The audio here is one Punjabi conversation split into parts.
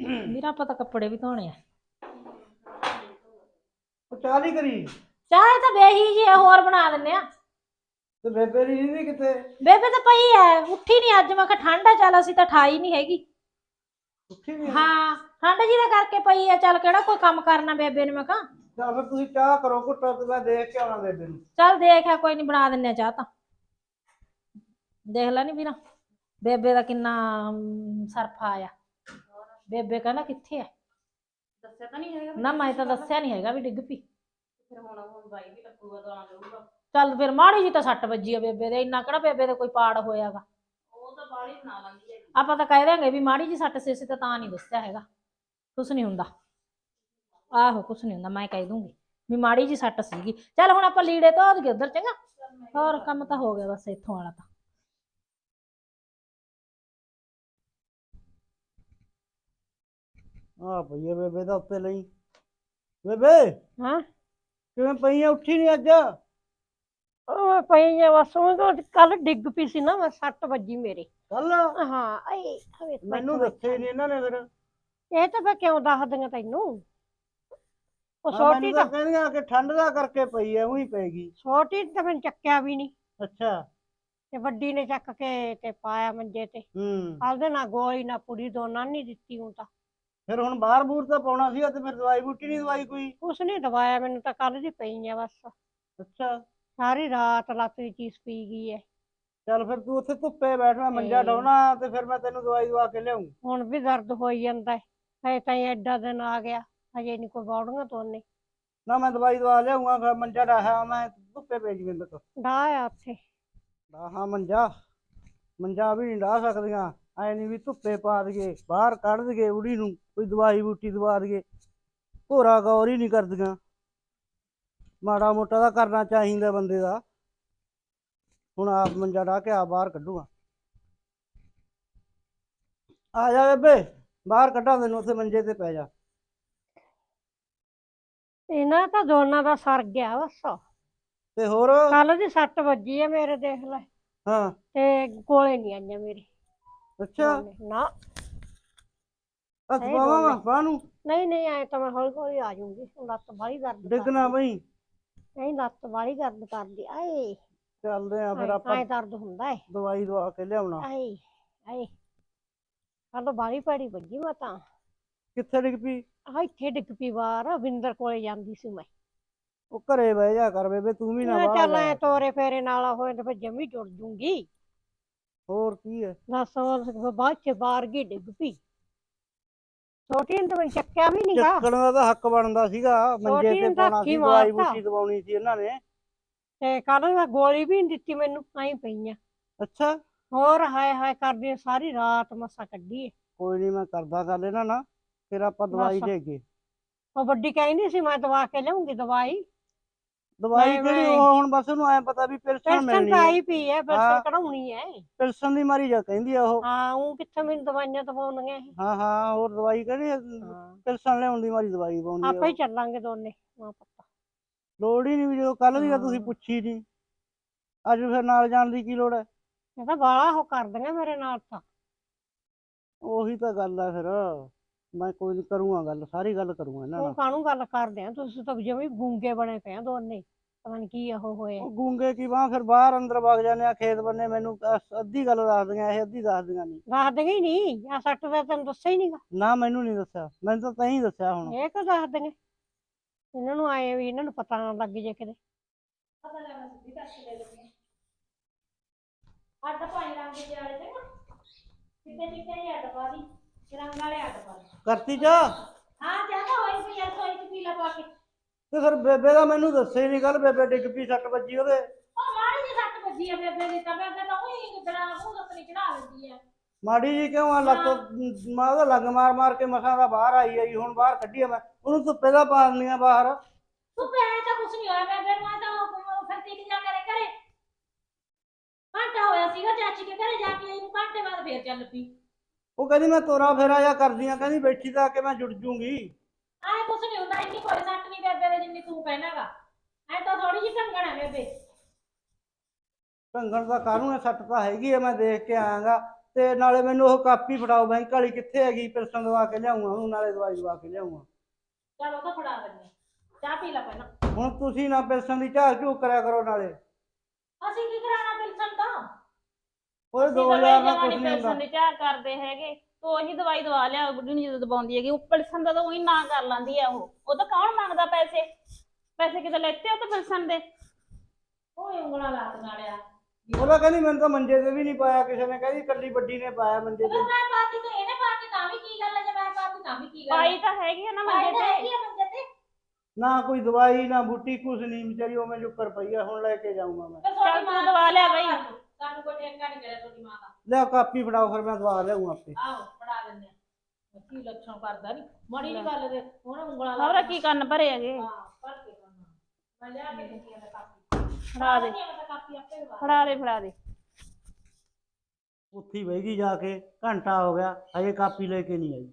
ਵੀਰਾ ਆਪਾਂ ਤਾਂ ਕੱਪੜੇ ਵੀ ਧੋਣੇ ਆ। ਉਹ ਚਾਹ ਨਹੀਂ ਕਰੀ? ਚਾਹ ਤਾਂ ਬੇਹੀ ਜੀ ਆ, ਹੋਰ ਬਣਾ ਦਿੰਨੇ ਆ। ਤੇ ਬੇਬੇ ਦੀ ਨਹੀਂ ਕਿਤੇ? ਬੇਬੇ ਤਾਂ ਪਈ ਐ ਉੱਠੀ ਨਹੀਂ ਅੱਜ ਮੈਂ ਕਿਹਾ ਠੰਡ ਆ ਚੱਲ ਅਸੀਂ ਤਾਂ ਠਾਈ ਨਹੀਂ ਹੈਗੀ। ਉੱਠੀ ਨਹੀਂ ਹਾਂ ਠੰਡ ਜੀ ਦਾ ਕਰਕੇ ਪਈ ਐ ਚੱਲ ਕਿਹੜਾ ਕੋਈ ਕੰਮ ਕਰਨਾ ਬੇਬੇ ਨੇ ਮੈਂ ਕਿਹਾ। ਚੱਲ ਫਿਰ ਤੁਸੀਂ ਚਾਹ ਕਰੋ ਘੁੱਟਾ ਤੇ ਮੈਂ ਦੇਖ ਕੇ ਆਉਣਾ ਬੇਬੇ ਨੂੰ। ਚੱਲ ਦੇਖ ਆ ਕੋਈ ਨਹੀਂ ਬਣਾ ਦਿੰਨੇ ਆ ਚਾਹ ਤਾਂ। ਦੇਖ ਲੈ ਨੀ ਵੀਰਾ ਬੇਬੇ ਦਾ ਕਿੰਨਾ ਅਮ, ਸਰਫਾ ਆਇਆ। ਬੇਬੇ ਕਹਿੰਦਾ ਕਿੱਥੇ ਐ ਦੱਸਿਆ ਤਾਂ ਨਹੀਂ ਹੈਗਾ ਨਾ ਮੈਂ ਤਾਂ ਦੱਸਿਆ ਨਹੀਂ ਹੈਗਾ ਵੀ ਡਿੱਗ ਪਈ। ਫਿਰ ਹੁਣ ਹੁਣ ਬਾਈ ਵੀ ਲੱਗੂਗਾ ਤਾਂ ਲਊਗਾ ਚੱਲ ਫਿਰ ਮਾੜੀ ਜੀ ਤਾਂ ਸੱਟ ਵੱਜੀ ਆ ਬੇਬੇ ਦੇ ਇੰਨਾ ਕਿਹੜਾ ਬੇਬੇ ਦੇ ਕੋਈ ਪਾੜ ਹੋਇਆਗਾ? ਉਹ ਤਾਂ ਬਾਹਲੀ ਬਣਾ ਲੈਂਦੀ ਹੈਗੀ। ਆਪਾਂ ਤਾਂ ਕਹਿ ਦਿਆਂਗੇ ਵੀ ਮਾੜੀ ਜੀ ਸੱਟ ਸੀ ਤਾਂ ਤਾਂ ਨਹੀਂ ਦੱਸਿਆ ਹੈਗਾ। ਕੁਛ ਨਹੀਂ ਹੁੰਦਾ। ਆਹੋ ਕੁਛ ਨਹੀਂ ਹੁੰਦਾ ਮੈਂ ਕਹਿ ਦੂੰਗੀ ਵੀ ਮਾੜੀ ਜੀ ਸੱਟ ਸੀਗੀ। ਚੱਲ ਹੁਣ ਆਪਾਂ ਲੀੜੇ ਧੋ ਦਈਏ ਉਧਰ ਚੰਗਾ। ਹੋਰ ਕੰਮ ਤਾਂ ਹੋ ਗਿਆ ਬਸ ਇੱਥੋਂ ਵਾਲਾ ਤਾਂ। ਆ ਪਈਏ ਬੇਬੇ ਦਾ ਉੱਤੇ ਲਈ। ਬੇਬੇ ਹਾਂ? ਕਿਵੇਂ ਪਈ ਆ ਉੱਠੀ ਨਹੀਂ ਅੱਜ? ਉਹ ਪਈ ਆ ਬਸ ਉਹ ਕੱਲ ਡਿੱਗ ਪਈ ਸੀ ਨਾ ਮੈਂ ਸੱਟ ਵੱਜੀ ਮੇਰੇ। ਕੱਲ ਹਾਂ ਆਏ ਮੈਨੂੰ ਦੱਸੇ ਨਹੀਂ ਇਹਨਾਂ ਨੇ ਫਿਰ। ਇਹ ਤਾਂ ਫੇ ਕਿਉਂ ਦੱਸਦੀਆਂ ਤੈਨੂੰ? ਉਹ ਹਾਂ, ਛੋਟੀ ਮੈਨੂੰ ਤਾਂ ਕਹਿੰਦੀਆਂ ਕਿ ਠੰਡ ਦਾ ਕਰਕੇ ਪਈ ਆ ਉਹੀ ਪੈਗੀ ਛੋਟੀ ਤਾਂ ਮੈਨੂੰ ਚੱਕਿਆ ਵੀ ਨਹੀਂ ਅੱਛਾ। ਤੇ ਵੱਡੀ ਨੇ ਚੱਕ ਕੇ ਤੇ ਪਾਇਆ ਮੰਜੇ ਤੇ। ਹੂੰ। ਉਹਦੇ ਨਾਲ ਗੋਲੀ ਨਾ ਪੁੜੀ ਦੋਨਾਂ ਨਹੀਂ ਦਿੱਤੀ ਹੁਣ ਤਾਂ। ਫਿਰ ਹੁਣ ਬਾਹਰ ਬੂਰ ਤਾਂ ਪਾਉਣਾ ਸੀ ਤੇ ਫਿਰ ਦਵਾਈ ਬੂਟੀ ਨਹੀਂ ਦਵਾਈ ਕੋਈ? ਉਸ ਨੇ ਦਵਾਇਆ ਮੈਨੂੰ ਤਾਂ ਕੱਲ ਦੀ ਪਈ ਆ ਬਸ। ਅੱਛਾ। ਸਾਰੀ ਰਾਤ ਲੱਤ ਦੀ ਚੀਜ਼ ਪੀ ਗਈ ਐ। ਚੱਲ ਫਿਰ ਤੂੰ ਉੱਥੇ ਧੁੱਪੇ ਬੈਠਣਾ ਮੰਜਾ ਡਾਉਣਾ ਤੇ ਫਿਰ ਮੈਂ ਤੈਨੂੰ ਦਵਾਈ ਦਵਾ ਕੇ ਲਿਆਉਂ ਹੁਣ ਵੀ ਦਰਦ ਹੋਈ ਜਾਂਦਾ ਹਜੇ ਤਾਂ ਐਡਾ ਦਿਨ ਆ ਗਿਆ ਹਜੇ ਨਹੀਂ ਕੋਈ ਬੌੜੀਆਂ ਤੋਨੇ ਨਾ ਮੈਂ ਦਵਾਈ ਦਵਾ ਲਿਆਉਂਗਾ ਫਿਰ ਮੰਜਾ ਡਾਹਿਆ ਮੈਂ ਧੁੱਪੇ ਪੈ ਜੀ ਮੇਰੇ ਤੋਂ। ਡਾਹ ਆ ਉੱਥੇ। ਡਾਹਾਂ ਮੰਜਾ ਮੰਜਾ ਵੀ ਨਹੀਂ ਡਾਹ ਸਕਦੀਆਂ। ਐ ਨਹੀਂ ਵੀ ਧੁੱਪੇ ਪਾ ਦਈਏ ਬਾਹਰ ਕੱਢ ਦਈਏ ਉੜੀ ਨੂੰ ਕੋਈ ਦਵਾਈ ਬੂਟੀ ਦਵਾ ਦਈਏ। ਭੋਰਾ ਗੌਰ ਹੀ ਨਹੀਂ ਕਰਦੀਆਂ। ਮਾੜਾ ਮੋਟਾ ਤਾਂ ਕਰਨਾ ਚਾਹੀਦਾ ਬੰਦੇ ਦਾ। ਹੁਣ ਆਪ ਮੰਜਾ ਡਾਹ ਕੇ ਆ ਬਾਹਰ ਕੱਢੂਗਾ। ਆ ਜਾ ਬੇਬੇ ਬਾਹਰ ਕੱਢਾਂ ਤੈਨੂੰ ਉੱਥੇ ਮੰਜੇ ਤੇ ਪੈ ਜਾ। ਇਹਨਾਂ ਤਾਂ ਦੋਨਾਂ ਦਾ ਸਰ ਗਿਆ ਬਸ। ਤੇ ਹੋਰ? ਕੱਲ ਦੀ ਸੱਟ ਵੱਜੀ ਆ ਮੇਰੇ ਦੇਖ ਲੈ। ਹਾਂ। ਤੇ ਕੋਲੇ ਨਹੀਂ ਆਈਆਂ ਮੇਰੇ ਅੱਛਾ। ਨਾ ਨਹੀਂ ਨਹੀਂ। ਆਏ ਤਾਂ ਮੈਂ ਹੌਲੀ ਹੌਲੀ ਆ ਜਾਊਂਗੀ। ਲੱਤ ਬਾਹਲੀ ਦਰਦ ਡਿੱਗਣਾ ਕਰਦੀ। ਬਈ। ਨਹੀਂ ਲੱਤ ਬਾਹਲੀ ਦਰਦ ਕਰਦੀ। ਆਏ। ਚੱਲਦੇ ਆ ਫਿਰ ਆਏ ਆਪਾਂ ਆਏ ਦਰਦ ਹੁੰਦਾ ਏ। ਦਵਾਈ ਦਵਾ ਕੇ ਲਿਆਉਣਾ। ਆਏ ਆਏ। ਕੱਲ ਬਾਹਲੀ ਭੈੜੀ ਵੱਜੀ ਮੈਂ ਤਾਂ ਕਿੱਥੇ ਡਿੱਗ ਪਈ? ਆ ਇੱਥੇ ਡਿੱਗ ਪਈ ਵਿੰਦਰ ਕੋਲੇ ਜਾਂਦੀ ਸੀ ਮੈਂ। ਉਹ ਘਰੇ ਬਹਿ ਜਾ ਕਰ ਬੇਬੇ ਤੂੰ ਵੀ ਨਾ ਮੈਂ ਬਾਹਰ ਚੱਲ ਐ ਜਾ। ਤੋਰੇ ਫੇਰੇ ਨਾਲ ਹੋਏ ਤੇ ਫਿਰ ਜਮੀ ਜੁੜ ਜੂੰਗੀ। ਹੋਰ ਕੀ ਹੈ? ਦੱਸ ਉਹ ਬਾਅਦ ਚ ਬਾਹਰ ਗਈ ਡਿੱਗ ਪਈ। ਛੋਟੀ ਨੇ ਤਾਂ ਮੈਨੂੰ ਚੱਕਿਆ ਵੀ ਨਹੀਂਗਾ ਚੱਕਣ ਦਾ ਤਾਂ ਹੱਕ ਬਣਦਾ ਸੀਗਾ। ਮੰਜੇ ਛੋਟੀ ਤੇ ਨੂੰ ਤਾਂ ਪਾਉਣਾ ਸੀ ਦਵਾਈ ਮਾਰਤਾ। ਬੂਟੀ ਦਵਾਉਣੀ ਸੀ ਇਹਨਾਂ ਨੇ। ਤੇ ਕੱਲ ਮੈਂ ਗੋਲੀ ਵੀ ਨਹੀਂ ਦਿੱਤੀ ਮੈਨੂੰ ਆਈ ਪਈਆਂ। ਅੱਛਾ। ਹੋਰ ਹਾਏ ਹਾਏ ਕਰਦੀ ਸਾਰੀ ਰਾਤ ਮਸਾ ਕੱਢੀ। ਕੋਈ ਨਹੀਂ ਮੈਂ ਕਰਦਾ ਗੱਲ ਇਹਨਾਂ ਨਾਲ ਫਿਰ ਆਪਾਂ ਦਵਾਈ ਬਸ। ਦੇ ਕੇ। ਉਹ ਵੱਡੀ ਕਹਿੰਦੀ ਸੀ ਮੈਂ ਦਵਾ ਕੇ ਲਿਆਉਂਗੀ ਦਵਾਈ। ਦਵਾਈ ਮੈਂ- ਕਿਹੜੀ ਉਹ ਹੁਣ ਬਸ ਉਹਨੂੰ ਐ ਪਤਾ ਵੀ ਪਿਲਸਣ ਪੈਸਨ ਮਿਲਣੀ ਹੈ ਪਈ ਐ ਹਾਂ। ਪੈਸਨ ਕਢਾਉਣੀ ਐ ਪਿਲਸਣ ਦੀ ਮਾਰੀ ਜਾ ਕਹਿੰਦੀ ਆ ਉਹ। ਹਾਂ ਉਹ ਕਿੱਥੇ ਮੈਨੂੰ ਦਵਾਈਆਂ ਦਵਾਉਣੀਆਂ ਇਹ। ਹਾਂ ਹਾਂ ਹੋਰ ਦਵਾਈ ਕਹਿੰਦੀ ਹਾਂ। ਪਿਲਸਣ ਲਿਆਉਣ ਦੀ ਮਾਰੀ ਦਵਾਈ ਪਾਉਂਦੀ ਆ ਆਪਾਂ ਹੀ। ਚੱਲਾਂਗੇ ਦੋਨੇ ਮਾਂ ਪੁੱਤ। ਲੋੜ ਹੀ ਨਹੀਂ ਵੀ ਜਦੋਂ ਕੱਲ ਦੀ ਤਾਂ ਤੁਸੀਂ ਹਾਂ। ਪੁੱਛੀ ਨਹੀਂ ਅੱਜ ਫਿਰ ਨਾਲ ਜਾਣ ਦੀ ਕੀ ਲੋੜ ਹੈ ਇਹ ਤਾਂ ਬਾਲਾ ਉਹ ਕਰਦੀਆਂ ਮੇਰੇ ਨਾਲ ਤਾਂ। ਉਹੀ ਤਾਂ ਗੱਲ ਆ ਫਿਰ। ਮੈਂ ਕੋਈ ਨਹੀਂ ਕਰੂੰਗਾ ਗੱਲ ਸਾਰੀ ਗੱਲ ਕਰੂੰਗਾ ਇਹਨਾਂ ਉਹ ਨਾਲ। ਕਾਹਨੂੰ ਗੱਲ ਕਰਦੇ ਆ? ਤੁਸੀਂ ਤਾਂ ਜਮੀ ਗੂੰਗੇ ਬਣੇ ਪਏ ਆ ਦੋਨੇ ਪਤਾ ਨੀ ਕੀ ਉਹ ਹੋਏ ਉਹ ਗੂੰਗੇ ਕੀ ਬਾਹ ਫਿਰ ਬਾਹਰ ਅੰਦਰ ਵਗ ਜਾਂਦੇ ਆ ਖੇਤ ਬੰਨੇ ਮੈਨੂੰ ਅੱਧੀ ਗੱਲ ਦੱਸਦੀਆਂ ਇਹ ਅੱਧੀ ਦੱਸਦੀਆਂ ਨਹੀਂ ਦੱਸਦੀਆਂ ਹੀ ਨਹੀਂ ਆ ਸੱਟ ਦਾ ਤੈਨੂੰ ਦੱਸਿਆ ਹੀ ਨਹੀਂਗਾ ਨਾ ਮੈਨੂੰ ਨਹੀਂ ਦੱਸਿਆ ਮੈਨੂੰ ਤਾਂ ਤੈਂ ਹੀ ਦੱਸਿਆ ਹੁਣ। ਇਹ ਕਿਉਂ ਦੱਸਦੀਆਂ? ਇਹਨਾਂ ਨੂੰ ਆਏ ਵੀ ਇਹਨਾਂ ਨੂੰ ਪਤਾ ਨਾ ਲੱਗ ਜੇ ਕਿਤੇ। ਅੱਡ ਪਾਈ ਰੰਗ ਦੇ ਵਾਲੇ ਤੇ ਨਾ ਸਿੱਧੇ ਚਿੱਟੇ ਜਿਹੇ ਅੱਡ ਪਾ ਦੀ। ਰੰਗ ਵਾਲੇ ਪਾ ਦੀ ਕਰਤੀ ਜਾ ਹਾਂ ਜ਼ਿਆਦਾ ਹੋਈ ਐ ਸੋਈ ਚ ਪੀਲਾ ਪਾ ਕੇ। ਤੇ ਫਿਰ ਬੇਬੇ ਦਾ ਮੈਨੂੰ ਦੱਸੇ ਨਹੀਂ ਗੱਲ ਬੇਬੇ ਡਿੱਗ ਪਈ ਸੱਟ ਵੱਜੀ ਉਹਦੇ। ਉਹ ਮਾੜੀ ਜੀ ਸੱਟ ਵੱਜੀ ਆ ਬੇਬੇ ਦੀ ਤਾਂ ਬੇਬੇ ਤਾਂ ਉਹੀ ਗਿੱਦੜਾ ਮੂੰਹ ਆਪਣੀ ਚੜਾ ਲੈਂਦੀ ਐ ਮਾੜੀ ਜੀ ਕਿਉਂ ਆ ਲੱਕ ਮੈਂ ਉਹਦਾ ਲੱਗ ਮਾਰ ਮਾਰ ਕੇ ਮਸਾਂ ਦਾ ਬਾਹਰ ਆਈ ਆਈ ਹੁਣ ਬਾਹਰ ਕੱਢੀ ਆ ਮੈਂ। ਉਹਨੂੰ ਧੁੱਪੇ ਦਾ ਪਾ ਦਿੰਦੀਆਂ ਬਾਹਰ। ਤੂੰ ਪੈਣੇ ਤਾਂ ਕੁਛ ਨਹੀਂ ਹੋਇਆ ਬੇਬੇ ਨੂੰ ਆ ਤਾਂ ਉਹ ਫਿਰ ਟਿਕ ਜਾ ਕਰੇ ਘਰੇ। ਘੰਟਾ ਹੋਇਆ ਸੀਗਾ ਚਾਚੀ ਦੇ ਘਰੇ ਜਾ ਕੇ ਇਹਨੂੰ ਘੰਟੇ ਬਾਅਦ ਫੇਰ ਚੱਲ ਪਈ। ਉਹ ਕਹਿੰਦੀ ਮੈਂ ਤੋਰਾ ਫੇਰਾ ਜਾਂ ਕਰਦੀਆਂ ਕਹਿੰਦੀ ਬੈਠੀ ਤਾਂ ਕੇ ਮੈਂ ਜੁੜ ਜੂੰਗੀ। ਆਏ ਕੁਛ ਨਹੀਂ ਹੁੰਦਾ ਇੰਨੀ ਕੋਈ ਸੱਟ ਨਹੀਂ ਬੇਬੇ ਦੇ ਜਿੰਨੀ ਤੂੰ ਕਹਿਣਾਗਾ ਐ ਤਾਂ ਥੋੜੀ ਜਿਹੀ ਢੰਗਣ ਹੈ ਬੇਬੇ। ਢੰਗਣ ਦਾ ਕਾਹਨੂੰ ਹੈ ਸੱਟ ਤਾਂ ਹੈਗੀ ਆ ਮੈਂ ਦੇਖ ਕੇ ਆਇਆਗਾ। ਤੇ ਨਾਲੇ ਮੈਨੂੰ ਉਹ ਕਾਪੀ ਫੜਾਓ ਬੈਂਕ ਵਾਲੀ ਕਿੱਥੇ ਹੈਗੀ? ਪਿਲਸਨ ਦਵਾ ਕੇ ਲਿਆਉਂਗਾ ਉਹਨੂੰ ਨਾਲੇ ਦਵਾਈ ਦਵਾ ਕੇ ਲਿਆਉਂਗਾ। ਚਲ ਉਹ ਤਾਂ ਫੜਾ ਦਿੰਦੇ। ਚਾਹ ਪੀ ਲੈ ਪਹਿਲਾਂ। ਹੁਣ ਤੁਸੀਂ ਨਾ ਪਿਲਸਨ ਦੀ ਝਾਕ ਝੂਕ ਕਰਿਆ ਕਰੋ ਨਾਲੇ। ਅਸੀਂ ਕੀ ਕਰਾਣਾ ਪਿਲਸਨ ਤੋਂ? ਉਹਦੇ ਅਸੀਂ 2000 ਤਾਂ ਨਾਲ ਬਈ ਕੁਝ ਨਹੀਂ ਹੁੰਦਾ। ਦੀ ਚਾਹ ਕਰਦੇ ਹੈਗੇ ਤੂੰ ਉਹੀ ਦਵਾਈ ਦਵਾ ਲਿਆ ਬੁੱਢੀ ਨੂੰ ਜਦੋਂ ਦਬਾਉਂਦੀ ਹੈਗੀ ਉਹ ਪਿਲਸਨ ਦਾ ਤਾਂ ਉਹੀ ਨਾ ਕਰ ਲੈਂਦੀ ਆ ਉਹ। ਉਹ ਤਾਂ ਕੌਣ ਮੰਗਦਾ ਪੈਸੇ? ਪੈਸੇ ਕਿਤੇ ਲੈਤੇ ਉਹ ਤਾਂ ਪਿਲਸਨ ਦੇ? ਉਹ ਹੀ ਉਂਗਲਾਂ ਲਾ ਨਾਲਿਆ। ਉਹਦਾ ਕਹਿੰਦੀ ਮੈਨੂੰ ਤਾਂ ਮੰਜੇ ਤੇ ਵੀ ਨਹੀਂ ਪਾਇਆ ਕਿਸੇ ਨੇ ਕਹਿੰਦੀ ਕੱਲੀ ਵੱਡੀ ਨੇ ਪਾਇਆ ਮੰਜੇ ਤੇ। ਮੈਂ ਪਾਤੀ ਤੇ ਇਹਨੇ ਪਾਤੀ ਤਾਂ ਵੀ ਕੀ ਗੱਲ ਹੈ ਜੇ ਮੈਂ ਪਾਤੀ ਤਾਂ ਵੀ ਕੀ ਗੱਲ ਪਾਈ ਤਾਂ ਹੈਗੀ ਆ ਨਾ ਮੰਜੇ ਤਾਂ ਤੇ। ਹੈਗੀ ਆ ਮੰਜੇ ਤੇ। ਨਾ ਕੋਈ ਦਵਾਈ ਨਾ ਬੂਟੀ ਕੁਛ ਨਹੀਂ ਵਿਚਾਰੀ ਉਹ ਮੈਂ ਜੁਕਰ ਪਈ ਆ ਹੁਣ ਲੈ ਕੇ ਜਾਊਂਗਾ ਮੈਂ। ਚੱਲ ਤੂੰ ਦਵਾ ਲਿਆ ਬਈ। ਸਾਨੂੰ ਕੋਈ ਠੇਕਾ ਨਹੀਂ ਕਰਿਆ ਤੁਹਾਡੀ ਮਾਂ ਦਾ। ਲਿਆ ਕਾਪੀ ਫੜਾਓ ਫਿਰ ਮੈਂ ਦਵਾ ਲਿਆਉਂ ਆਪੇ। ਆਹੋ ਫੜਾ ਦਿੰਦੇ ਆ। ਕੀ ਲੱਛਣ ਕਰਦਾ ਨਹੀਂ ਮਾੜੀ ਜੀ ਗੱਲ ਦੇ ਹੁਣ ਉਂਗਲਾਂ ਲਾ ਕੀ ਕੰਨ ਭਰੇ ਹੈਗੇ? ਹਾਂ ਪੜ ਕੇ ਕਰਨਾ। ਮੈਂ ਲਿਆ ਕੇ ਦਿੱਤੀ ਆ ਕਾਪੀ। ਫੜਾ ਦੇ। ਨਹੀਂ ਆਉਂਦਾ ਕਾਪੀ ਆਪੇ ਦਵਾ ਫੜਾ ਦੇ ਫੜਾ ਦੇ। ਉੱਥੇ ਬਹਿ ਗਈ ਜਾ ਕੇ ਘੰਟਾ ਹੋ ਗਿਆ ਹਜੇ ਕਾਪੀ ਲੈ ਕੇ ਨਹੀਂ ਆਈ।